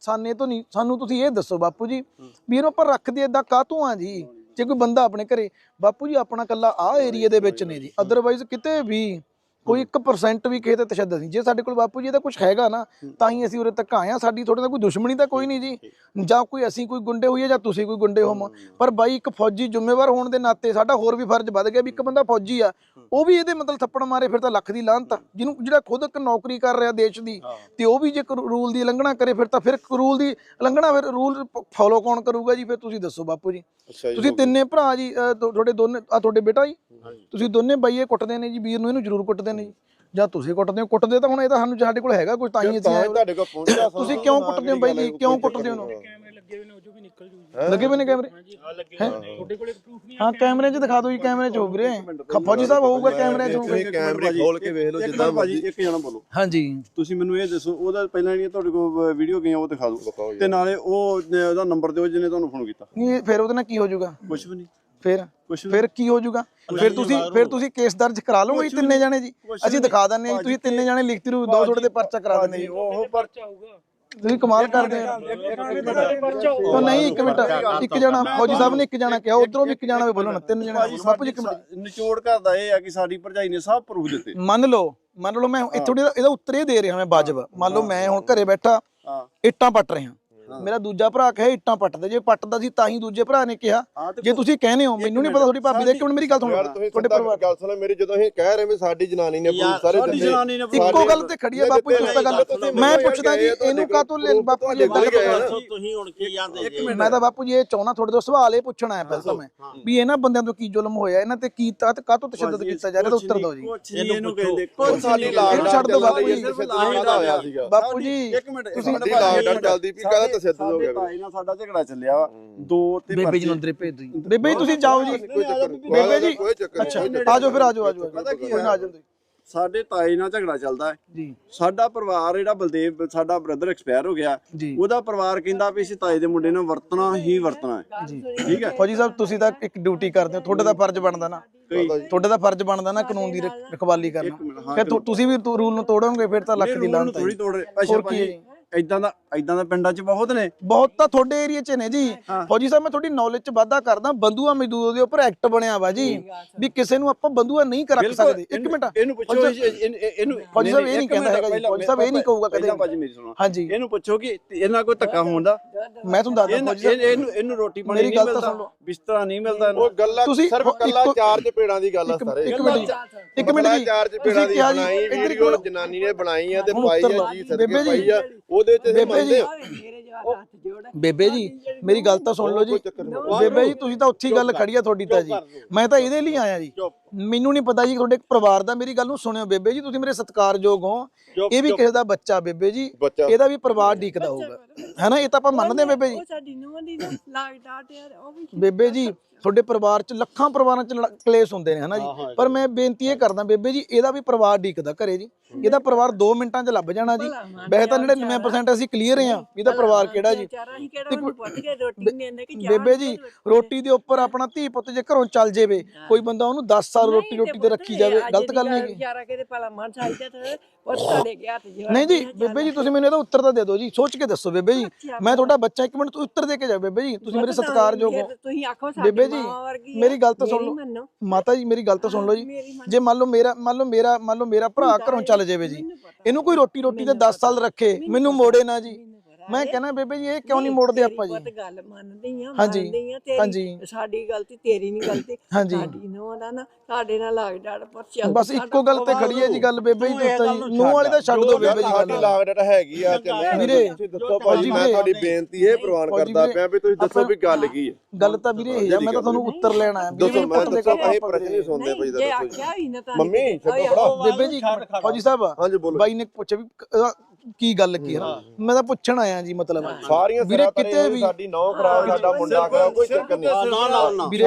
A: ਸਾਨੇ ਤੋਂ ਨਹੀਂ, ਸਾਨੂੰ ਤੁਸੀਂ ਇਹ ਦੱਸੋ ਬਾਪੂ ਜੀ, ਵੀ ਇਹਨੂੰ ਆਪਾਂ ਰੱਖਦੇ ਏਦਾਂ ਕਾਹਤੋਂ ਆ ਜੀ? ਜੇ ਕੋਈ ਬੰਦਾ ਆਪਣੇ ਘਰੇ, ਬਾਪੂ ਜੀ ਆਪਣਾ ਕੱਲਾ ਆ ਏਰੀਏ ਦੇ ਵਿੱਚ ਨੇ ਜੀ ਅਦਰਵਾਈਜ਼ ਕਿਤੇ ਵੀ ਕੋਈ 1% ਵੀ ਕਿਸੇ ਤੇ ਤਸ਼ੱਦਦ ਨਹੀਂ। ਜੇ ਸਾਡੇ ਕੋਲ ਬਾਪੂ ਜੀ ਇਹਦਾ ਕੁਝ ਹੈਗਾ ਨਾ ਤਾਂ ਹੀ ਅਸੀਂ ਉਰੇ ਤੱਕ ਆਏ ਆ ਸਾਡੀ ਤੁਹਾਡੇ ਨਾਲ ਕੋਈ ਦੁਸ਼ਮਣੀ ਤਾਂ ਕੋਈ ਨਹੀਂ ਜੀ। ਜਾਂ ਕੋਈ ਅਸੀਂ ਕੋਈ ਗੁੰਡੇ ਹੋਈਏ ਜਾਂ ਤੁਸੀਂ ਕੋਈ ਗੁੰਡੇ ਹੋਮੋ ਪਰ ਬਾਈ ਇੱਕ ਫੌਜੀ ਜ਼ਿੰਮੇਵਾਰ ਹੋਣ ਦੇ ਨਾਤੇ ਸਾਡਾ ਹੋਰ ਵੀ ਫਰਜ਼ ਵੱਧ ਗਿਆ ਵੀ ਇੱਕ ਬੰਦਾ ਫੌਜੀ ਆ। ਉਹ ਵੀ ਇਹਦੇ ਮਤਲਬ ਥੱਪੜ ਮਾਰੇ ਫਿਰ ਤਾਂ ਲੱਖ ਦੀ ਆ। ਜਿਹਨੂੰ ਜਿਹੜਾ ਖੁਦ ਇੱਕ ਨੌਕਰੀ ਕਰ ਰਿਹਾ ਦੇਸ਼ ਦੀ ਤੇ ਉਹ ਵੀ ਜੇ ਰੂਲ ਦੀ ਉਲੰਘਣਾ ਕਰੇ ਫਿਰ ਤਾਂ ਫਿਰ ਰੂਲ ਦੀ ਉਲੰਘਣਾ ਫਿਰ ਰੂਲ ਫੋਲੋ ਕੌਣ ਕਰੂਗਾ ਜੀ? ਫਿਰ ਤੁਸੀਂ ਦੱਸੋ ਬਾਪੂ ਜੀ। ਤੁਸੀਂ ਤਿੰਨੇ ਭਰਾ ਜੀ ਤੁਹਾਡੇ ਦੋਨੇ ਆ ਤੁਹਾਡੇ ਬੇਟਾ ਜੀ? ਤੁਸੀਂ ਦੋਨੇ ਬਾਈਏ ਕੁੱਟਦੇ ਨੇ ਜੀ ਵੀਰ ਨੂੰ ਇਹਨੂੰ ਜ਼ਰੂਰ ਕੁੱਟਦੇ ਨੇ ਜੀ। ਜਾਂ ਤੁਸੀਂ ਕੁੱਟਦੇ ਹੋ ਕੁੱਟਦੇ ਤਾਂ ਹੁਣ ਇਹ ਤਾਂ ਸਾਨੂੰ ਸਾਡੇ ਕੋਲ ਹੈਗਾ ਕੁਝ ਤਾਂ ਹੀ ਅਸੀਂ
C: ਤਾਂ
A: ਆਏ
C: ਹੀ ਤੁਹਾਡੇ ਕੋਲ ਪਹੁੰਚਿਆ
A: ਤੁਸੀਂ ਕਿਉਂ ਕੁੱਟਦੇ ਹੋ ਬਾਈ ਜੀ? ਕਿਉਂ ਕੁੱਟਦੇ ਹੋ ਲੱਗੇ ਹੋਏ ਨੇ ਕੈਮਰੇ? ਹੈਂ? ਹਾਂ ਕੈਮਰੇ 'ਚ ਦਿਖਾ ਦਿਓ ਜੀ ਕੈਮਰੇ 'ਚ ਹੋ ਵੀਰੇ। ਫੌਜੀ ਸਾਹਿਬ ਹੋਊਗਾ ਕੈਮਰੇ 'ਚ ਹੋਊਗਾ।
C: ਤੁਸੀਂ ਕੈਮਰੇ ਖੋਲ ਕੇ ਵੇਖ ਲਓ ਜਿੱਦਾਂ
B: ਭਾਜੀ ਇੱਕ ਜਣਾ ਬੋਲੋ।
A: ਹਾਂਜੀ।
B: ਤੁਸੀਂ ਮੈਨੂੰ ਇਹ ਦੱਸੋ ਉਹਦਾ ਪਹਿਲਾਂ ਜਿਹੜੀਆਂ ਤੁਹਾਡੇ ਕੋਲ ਵੀਡੀਓ ਗਈਆਂ ਉਹ ਦਿਖਾ ਦਿਓ। ਤੇ ਨਾਲੇ ਉਹ ਉਹਦਾ ਨੰਬਰ ਦਿਓ ਜਿਹਨੇ ਤੁਹਾਨੂੰ ਫੋਨ ਕੀਤਾ।
A: ਇਹ ਫਿਰ ਉਹਦੇ ਨਾਲ ਕੀ ਹੋ ਜਾਊਗਾ?
B: ਕੁਝ ਵੀ ਨਹੀਂ।
A: ਫਿਰ?
B: ਕੁਝ ਵੀ
A: ਫਿਰ ਕੀ ਹੋ ਜਾਊਗਾ? ਫਿਰ ਤੁਸੀਂ ਫਿਰ ਤੁਸੀਂ ਕੇਸ ਦਰਜ ਕਰਾ ਲਓਗੇ ਜੀ ਤਿੰਨੇ ਜਾਣੇ ਜੀ? ਅਸੀਂ ਦਿਖਾ ਦਿੰਨੇ ਆ ਜੀ ਤੁਸੀਂ ਤਿੰਨੇ ਜਾਣੇ ਲਿਖਤੀ ਰੂਪ ਦੋ ਤੁਹਾਡੇ ਤੇ ਪਰਚਾ ਕਰਾ ਦਿੰਨੇ ਜੀ।
B: ਉਹ ਪਰਚਾ
A: ਤੁਸੀਂ ਕਮਾਲ ਕਰਦੇ ਆ ਉਹ ਨਹੀਂ ਇੱਕ ਮਿੰਟ। ਇੱਕ ਜਣਾ ਫੌਜੀ ਸਾਹਿਬ ਨੇ ਇੱਕ ਜਣਾ ਕਿਹਾ ਉਧਰੋਂ ਵੀ ਇੱਕ ਜਣਾ ਵੀ ਬੋਲਣਾ ਤਿੰਨ ਜਣੇ। ਬਾਪੂ ਜੀ ਇੱਕ ਮਿੰਟ।
B: ਨਿਚੋੜ ਕਰਦਾ ਇਹ ਆ ਕਿ ਸਾਡੀ ਭਰਜਾਈ ਨੇ ਸਭ ਪ੍ਰੂਫ ਦਿੱਤੇ।
A: ਮੰਨ ਲਓ ਮੰਨ ਲਓ ਮੈਂ ਇੱਥੋਂ ਦੀ ਇਹਦਾ ਉੱਤਰ ਇਹ ਦੇ ਰਿਹਾ ਮੈਂ ਵਾਜਬ। ਮੰਨ ਲਓ ਮੈਂ ਹੁਣ ਘਰੇ ਬੈਠਾ
B: ਹਾਂ।
A: ਇੱਟਾਂ ਪੱਟ ਰਿਹਾ। ਮੇਰਾ ਦੂਜਾ ਭਰਾ ਕਹੇ ਇੱਟਾਂ ਪੱਟਦੇ ਜੇ ਪੱਟਦਾ ਸੀ ਤਾਂ ਹੀ ਦੂਜੇ ਭਰਾ ਨੇ ਕਿਹਾ।
B: ਤੇ
A: ਜੇ ਤੁਸੀਂ ਕਹਿੰਦੇ ਹੋ ਮੈਨੂੰ ਨਹੀਂ ਪਤਾ ਤੁਹਾਡੀ ਭਾਬੀ ਦਾ ਇੱਕ ਮਿੰਟ ਮੇਰੀ ਗੱਲ ਸੁਣੋ। ਤੁਹਾਡੇ ਪਰਿਵਾਰ
C: ਗੱਲ ਸੁਣੋ ਮੇਰੀ ਜਦੋਂ ਅਸੀਂ ਕਹਿ ਰਹੇ ਵੀ ਸਾਡੀ ਜਨਾਨੀ ਨੇ ਸਾਰੇ
B: ਸਾਡੀ
C: ਦਿੱਤੇ
B: ਜਨਾਨੀ ਨੇ
A: ਇੱਕੋ ਗੱਲ ਤੇ ਖੜੀ ਹੈ ਬਾਪੂ ਜੀ ਤੁਸੀਂ ਤਾਂ ਗੱਲ ਮੈਂ ਪੁੱਛਦਾ ਜੀ ਇਹਨੂੰ ਕਾਹਤੋਂ ਲੈ ਬਾਪੂ ਜੀ
D: ਤੁਸੀਂ ਹੁਣ ਕੀ ਜਾਂਦੇ ਜੀ?
A: ਮੈਂ ਤਾਂ ਬਾਪੂ ਜੀ ਇਹ ਚਾਹਣਾ ਤੁਹਾਡੇ ਤੋਂ ਸਵਾਲ ਇਹ ਪੁੱਛਣਾ ਹੈ ਪਹਿਲਾਂ ਮੈਂ ਵੀ ਇਹਨਾਂ ਬੰਦਿਆਂ ਤੋਂ ਕੀ ਜ਼ੁਲਮ ਹੋਇਆ ਇਹਨਾਂ ਤੇ ਕੀ ਤਾਤ ਕਾਹਤੋਂ ਤਸ਼ੱਦਦ ਕੀਤਾ ਜਾ ਰਿਹਾ ਤਾਂ ਉੱਤਰ ਦਿਓ ਜੀ।
B: ਇਹਨੂੰ। ਕਹਿੰਦੇ ਕੁਛ
C: ਸਾਡੀ ਲਾਗ
A: ਛੱਡ ਦਿਓ ਬਾਪੂ ਜੀ।
C: ਦਾ
A: ਬਾਪੂ ਜੀ
B: ਇੱਕ ਮਿੰਟ
A: ਤੁਸੀਂ
C: ਸਾਡੀ ਲਾਗ ਚੱਲਦੀ ਵੀ ਕਾਹਦਾ ਤਸ਼ੱਦਦ ਹੋ ਗਿਆ
B: ਤਾਈ ਨਾਲ ਸਾਡਾ ਝਗੜਾ ਚੱਲਿਆ ਵਾ। ਦੋ ਤੇ
A: ਬੇਬੇ ਜੀ ਨੂੰ ਅੰਦਰੇ ਭੇਜ ਜੀ। ਬੇਬੇ ਜੀ ਤੁਸੀਂ ਜਾਓ ਜੀ। ਬੇਬੇ ਜੀ ਅੱਛਾ ਆਜੋ ਫਿਰ ਆਜੋ ਆਜੋ
B: ਪਤਾ ਕੀ
A: ਕੋਈ ਨਾ ਆ ਜਾਓ ਤੁਸੀਂ।
B: ਸਾਡੇ ਤਾਈ ਨਾਲ ਝਗੜਾ ਚੱਲਦਾ ਹੈ।
A: ਜੀ।
B: ਸਾਡਾ ਪਰਿਵਾਰ ਜਿਹੜਾ ਬਲਦੇਵ ਸਾਡਾ ਬ੍ਰਦਰ ਐਕਸਪਾਇਰ ਹੋ ਗਿਆ। ਉਹਦਾ ਪਰਿਵਾਰ ਕਹਿੰਦਾ ਵੀ ਅਸੀਂ ਤਾਏ ਦੇ ਮੁੰਡੇ ਨਾਲ ਵਰਤਣਾ ਹੀ ਵਰਤਣਾ ਹੈ।
A: ਜੀ।
B: ਠੀਕ ਹੈ?
A: ਫੌਜੀ ਸਾਹਿਬ ਤੁਸੀਂ ਤਾਂ ਇੱਕ ਡਿਊਟੀ ਕਰਦੇ ਹੋ। ਤੁਹਾਡਾ ਤਾਂ ਫਰਜ਼ ਬਣਦਾ ਨਾ। ਤੁਹਾਡਾ ਤਾਂ ਫਰਜ਼ ਬਣਦਾ ਨਾ ਕਾਨੂੰਨ ਦੀ ਰਖ- ਰਖਵਾਲੀ ਕਰਨਾ। ਫਿਰ ਤੁਸੀਂ ਵੀ ਰੂਲ ਨੂੰ ਤੋੜੋਗੇ ਫਿਰ ਤਾਂ ਲੱਖ ਦੀ ਲਾਂਤ ਹੈ
B: ਥੋੜੀ ਤੋੜ ਰਹੇ। ਅੱਛਾ
A: ਜੀ?
B: ਇਦਾਂ ਦਾ ਇਦਾਂ ਦਾ ਪਿੰਡਾਂ 'ਚ ਬਹੁਤ ਨੇ।
A: ਬਹੁਤ ਤਾਂ ਤੁਹਾਡੇ ਏਰੀਆ 'ਚ ਨੇ ਜੀ। ਫੌਜੀ ਸਾਹਿਬ ਮੈਂ ਤੁਹਾਡੀ ਨੌਲੇਜ 'ਚ ਵਾਧਾ ਕਰਦਾ ਬੰਦੂਆ ਮਜ਼ਦੂਰ ਦੇ ਉੱਪਰ ਐਕਟ ਬਣਿਆ ਵਾ ਜੀ। ਵੀ ਕਿਸੇ ਨੂੰ ਆਪਾਂ ਬੰਦੂਆ ਨਹੀਂ ਕਰ ਰੱਖ ਸਕਦੇ। ਇੱਕ ਮਿੰਟ।
B: ਇਹਨੂੰ ਪੁੱਛੋ ਇਹ- ਇਹ- ਇਹ- ਇਹਨੂੰ
A: ਫੌਜੀ ਸਾਹਿਬ ਇਹ ਨਹੀਂ ਕਹਿੰਦਾ ਹੈਗਾ ਜੀ, ਫੌਜੀ ਸਾਹਿਬ ਇਹ ਨਹੀਂ ਕਹੂਗਾ ਕਦੇ।
B: ਭਾਜੀ ਮੇਰੀ ਸੁਣੋ।
A: ਹਾਂਜੀ।
B: ਇਹਨੂੰ ਪੁੱਛੋ ਕਿ ਇਹਨਾਂ ਕੋਈ ਧੱਕਾ ਹੋਣ ਦਾ?
A: ਮੈਂ ਤੁਹਾਨੂੰ ਦੱਸਦਾ ਫੌਜੀ ਸਾਹਿਬ।
B: ਇਹਨੂੰ ਇਹਨੂੰ ਰੋਟੀ ਪਾਣੀ
A: ਮੇਰੀ
B: ਨਹੀਂ
A: ਗੱਲ ਤਾਂ
B: ਮਿਲਦਾ। ਬਿਸਤਰਾ ਨਹੀਂ ਮਿਲਦਾ ਇਹਨੂੰ
C: ਉਹ ਗੱਲਾਂ
A: ਤੁਸੀਂ
C: ਸਿਰਫ ਕੱਲਾ ਚਾਰ ਚਪੇੜਾਂ ਦੀ ਗੱਲ ਆ ਸਾਰੇ।
A: ਇੱਕ ਮਿੰਟ ਜੀ। ਇੱਕ ਮਿੰਟ ਜੀ।
C: ਚਾਰ ਚਪੇੜਾਂ
A: ਤੁਸੀਂ
C: ਦੀ ਬਣਾਈ ਵੀਡੀਓ ਜਨਾਨੀ ਨੇ ਬਣਾਈ ਆ ਤੇ ਪਾਈ ਆ। ਜੀ ਸਦਕੇ। ਪਾਈ ਆ। ਉਹਦੇ ਚ
A: ਬੇਬੇ ਜੀ। ਬੇਬੇ ਜੀ ਮੇਰੀ ਗੱਲ ਤਾਂ ਸੁਣ ਲਓ ਜੀ। ਬੇਬੇ ਜੀ ਤੁਸੀਂ ਤਾਂ ਉੱਥੇ ਗੱਲ ਖੜੀ ਆ ਤੁਹਾਡੀ ਤਾਂ ਜੀ ਮੈਂ ਤਾਂ ਇਹਦੇ ਲਈ ਆਇਆ ਜੀ। ਮੈਨੂੰ ਨਹੀਂ ਪਤਾ ਜੀ ਤੁਹਾਡੇ ਪਰਿਵਾਰ ਦਾ ਮੇਰੀ ਗੱਲ ਨੂੰ ਸੁਣਿਓ ਬੇਬੇ ਜੀ ਤੁਸੀਂ ਮੇਰੇ ਸਤਿਕਾਰਯੋਗ ਹੋ। ਇਹ ਵੀ ਕਿਸੇ ਦਾ ਬੱਚਾ ਬੇਬੇ ਜੀ ਇਹਦਾ ਵੀ ਪਰਿਵਾਰ ਢੀਕਦਾ ਹੋਊਗਾ। ਹੈਨਾ ਇਹ ਤਾਂ ਆਪਾਂ ਮੰਨਦੇ ਹਾਂ ਬੇਬੇ ਜੀ।
E: ਉਹ ਸਾਡੀ ਨੂੰਹ ਦੀ ਨਾ ਲਾਗ ਡਾਟ ਯਾਰ ਉਹ ਵੀ
A: ਬੇਬੇ ਜੀ ਤੁਹਾਡੇ ਪਰਿਵਾਰ ਚ ਲੱਖਾਂ ਪਰਿਵਾਰਾਂ ਚ ਕਲੇਸ਼ ਹੁੰਦੇ ਨੇ ਹਨਾ ਜੀ। ਪਰ ਮੈਂ ਬੇਨਤੀ ਇਹ ਕਰਦਾ ਬੇਬੇ ਜੀ ਇਹਦਾ ਵੀ ਪਰਿਵਾਰ ਢੀਕਦਾ ਘਰੇ ਜੀ। ਇਹਦਾ ਪਰਿਵਾਰ 2 ਮਿੰਟਾਂ 'ਚ ਲੱਭ ਜਾਣਾ ਜੀ। ਵੈਸੇ ਤਾਂ 99% ਅਸੀਂ ਕਲੀਅਰ ਆ ਵੀ ਇਹਦਾ ਪਰਿਵਾਰ ਕਿਹੜਾ ਜੀ।
E: ਚਾਰਾ ਹੀ ਕਿਹੜਾ ਉਹਨੂੰ ਪੁੱਛ ਕੇ ਰੋਟੀ ਨਹੀਂ ਦਿੰਦੇ ਕਿ ਚਾਹ
A: ਬੇਬੇ ਜੀ ਰੋਟੀ ਦੇ ਉੱਪਰ ਆਪਣਾ ਧੀ ਪੁੱਤ ਜੇ ਘਰੋਂ ਚੱਲ ਜਾਵੇ ਕੋਈ ਬੰਦਾ ਉਹਨੂੰ 10 ਸਾਲ ਰੋਟੀ ਰੋਟੀ ਤੇ ਰੱਖੀ ਜਾਵੇ। ਗਲਤ ਗੱਲ ਨਹੀਂ ਹੈਗੀ।
E: ਚਾਰਾ ਕਿਤੇ ਭਲਾ ਮਨ ਚਾਹੀਦਾ ਤੇ ਉਹ ਤੁਹਾਡੇ ਗਿਆ ਤੇ
A: ਨਹੀਂ ਜੀ ਬੇਬੇ ਜੀ ਤੁਸੀਂ ਮੈਨੂੰ ਇਹਦਾ ਉੱਤਰ ਤਾਂ ਦੇ ਦਿਓ ਜੀ। ਸੋਚ ਕੇ ਦੱਸੋ ਬੇਬੇ ਜੀ। ਮੈਂ ਤੁਹਾਡਾ ਬੱਚਾ ਇੱਕ ਮਿੰਟ ਉੱਤਰ ਦੇ ਕੇ ਜਾਓ ਬੇਬੇ ਜੀ। ਤੁਸੀਂ ਮੇਰੇ ਸਤਿਕਾਰਯੋਗ ਹੋ।
E: ਤੁਸੀਂ ਆਖੋ ਸਾਡੀ
A: ਬੇਬੇ ਜੀ
E: ਮਾਂ ਵਰਗੀ ਆ,
A: ਮੇਰੀ ਗੱਲ ਤਾਂ ਸੁਣ ਲਓ। ਮਾਤਾ ਜੀ ਮੇਰੀ ਗੱਲ ਤਾਂ ਸੁਣ ਲਓ ਜੀ। ਜੇ ਮੰਨ ਲਓ ਮੇਰਾ ਮੰਨ ਲਓ ਮੇਰਾ ਮੰਨ ਲਓ ਮੇਰਾ ਭਰਾ ਘਰੋਂ ਚੱਲ ਜਾਵੇ ਜੀ। ਇਹਨੂੰ ਕੋਈ ਰੋਟੀ ਰੋਟੀ ਤੇ 10 ਸਾਲ ਰੱਖੇ। ਮੈਨੂੰ ਮੋੜੇ ਨਾ ਜੀ। ਮੈਂ ਕਹਿੰਦਾ ਬੇਬੇ ਜੀ ਇਹ ਕਿਉਂ ਨਹੀਂ ਮੋੜਦੇ ਆਪਾਂ ਜੀ?
E: ਬਹੁਤ ਗੱਲ ਮੰਨਦੀ ਆ ਮੰਨਦੀ ਆ
A: ਹਾਂਜੀ।
E: ਤੇਰੀ ਸਾਡੀ ਗਲਤੀ ਤੇਰੀ ਨਹੀਂ ਗਲਤੀ
A: ਹਾਂਜੀ।
E: ਸਾਡੀ ਨੂੰਹ ਦਾ ਨਾ ਸਾਡੇ ਨਾਲ ਲਾਗ ਡਾਟ ਪਰ ਚੱਲ
A: ਬਸ ਇੱਕੋ ਗੱਲ ਤੇ ਖੜੀ ਹੈ ਜੀ ਗੱਲ ਬੇਬੇ ਜੀ ਤੁਸੀਂ ਨੂੰ ਵਾਲੇ ਤਾਂ ਛੱਡ ਦਿਓ ਬੇਬੇ ਜੀ
C: ਸਾਡੀ ਲਾਗ ਡਟ ਹੈਗੀ ਆ ਚੱਲੇ
A: ਵੀਰੇ,
C: ਤੁਸੀਂ ਦੱਸੋ ਭਾਜੀ ਮੈਂ ਤੁਹਾਡੀ ਬੇਨਤੀ ਇਹ ਪ੍ਰਵਾਨ ਕਰਦਾ ਪਿਆ ਵੀ ਤੁਸੀਂ ਦੱਸੋ ਵੀ ਗੱਲ ਕੀ ਹੈ
A: ਗੱਲ ਤਾਂ ਵੀਰੇ ਇਹ ਹੈ ਮੈਂ ਤਾਂ ਤੁਹਾਨੂੰ ਉੱਤਰ ਲੈਣਾ ਹੈ।
C: ਦੱਸੋ ਮੈਂ
A: ਦੇ
C: ਦੱਸੋ ਅਸੀਂ ਪ੍ਰਸ਼ਨ ਨਹੀਂ ਸੁਣਦੇ ਭਾਈ ਦਾ ਦੱਸੋ ਜੀ।
E: ਆਖਿਆ ਹੀ ਨਾ ਤਾਂ
C: ਮੰਮੀ ਛੱਡੋ
A: ਬੇਬੇ ਜੀ ਫੌਜੀ ਸਾਹਿਬ
C: ਹਾਂਜੀ ਬੋਲੋ।
A: ਬਾਈ ਨੇ ਪੁੱਛਿਆ ਵੀ ਕ- ਕੀ ਗੱਲ ਕੀ ਹੈ ਮੈਂ ਤਾਂ ਪੁੱਛਣ ਆਇਆ ਜੀ ਮਤਲਬ।
C: ਸਾਰੀਆਂ
A: ਵੀਰੇ
C: ਸਿਰਾਂ
A: ਕਿਤੇ ਵੀ
C: ਸਾਡੀ ਨੌ ਖਰਾਬ ਸਾਡਾ ਮੁੰਡਾ ਖਰਾਬ ਕੋਈ ਚੱਕਰ ਨਹੀਂ।
D: ਨਾ ਨਾ ਨਾ।
A: ਵੀਰੇ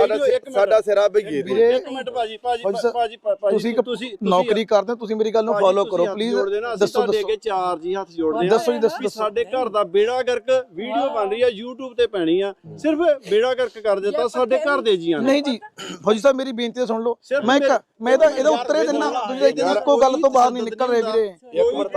C: ਸਾਡਾ ਸਿਰਾ ਭਈਏ
A: ਵੀਰੇ
B: ਇੱਕ ਮਿੰਟ ਭਾਜੀ ਭਾਜੀ ਭਾਜੀ
A: ਤੁਸੀਂ ਇੱਕ ਨੌਕਰੀ ਕਰਦੇ ਤੁਸੀਂ ਮੇਰੀ ਗੱਲ ਨੂੰ ਫੋਲੋ ਕਰੋ ਪਲੀਜ਼ ਦੱਸੋ
B: ਦੱਸੋ
A: ਦੱਸੋ।
B: ਅੱਗੇ ਚਾਰ ਜੀ ਹੱਥ ਜੋੜਦੇ ਆ
A: ਦੱਸੋ ਜੀ, ਦੱਸੋ, ਦੱਸੋ।
B: ਸਾਡੇ ਘਰ ਦਾ ਬੇੜਾ ਗਰਕ ਵੀਡੀਓ ਬਣ ਰਹੀ ਆ YouTube ਤੇ ਪੈਣੀ ਆ। ਸਿਰਫ ਬੇੜਾ ਗਰਕ ਕਰ ਦਿੱਤਾ ਸਾਡੇ ਘਰ ਦੇ ਜੀਆਂ ਨੇ।
A: ਨਹੀਂ ਜੀ ਫੌਜੀ ਸਾਹਿਬ ਮੇਰੀ ਬੇਨਤੀ ਸੁਣ ਲਓ। ਮੈਂ ਮੈਂ ਤਾਂ ਇਹਦਾ ਉੱਤਰੇ ਦਿੰਨਾ ਤੁਸੀਂ ਇੱਕੋ ਗੱਲ ਤੋਂ ਬਾਹਰ ਨਹੀਂ ਨਿਕਲ ਰਹੇ ਵੀਰੇ।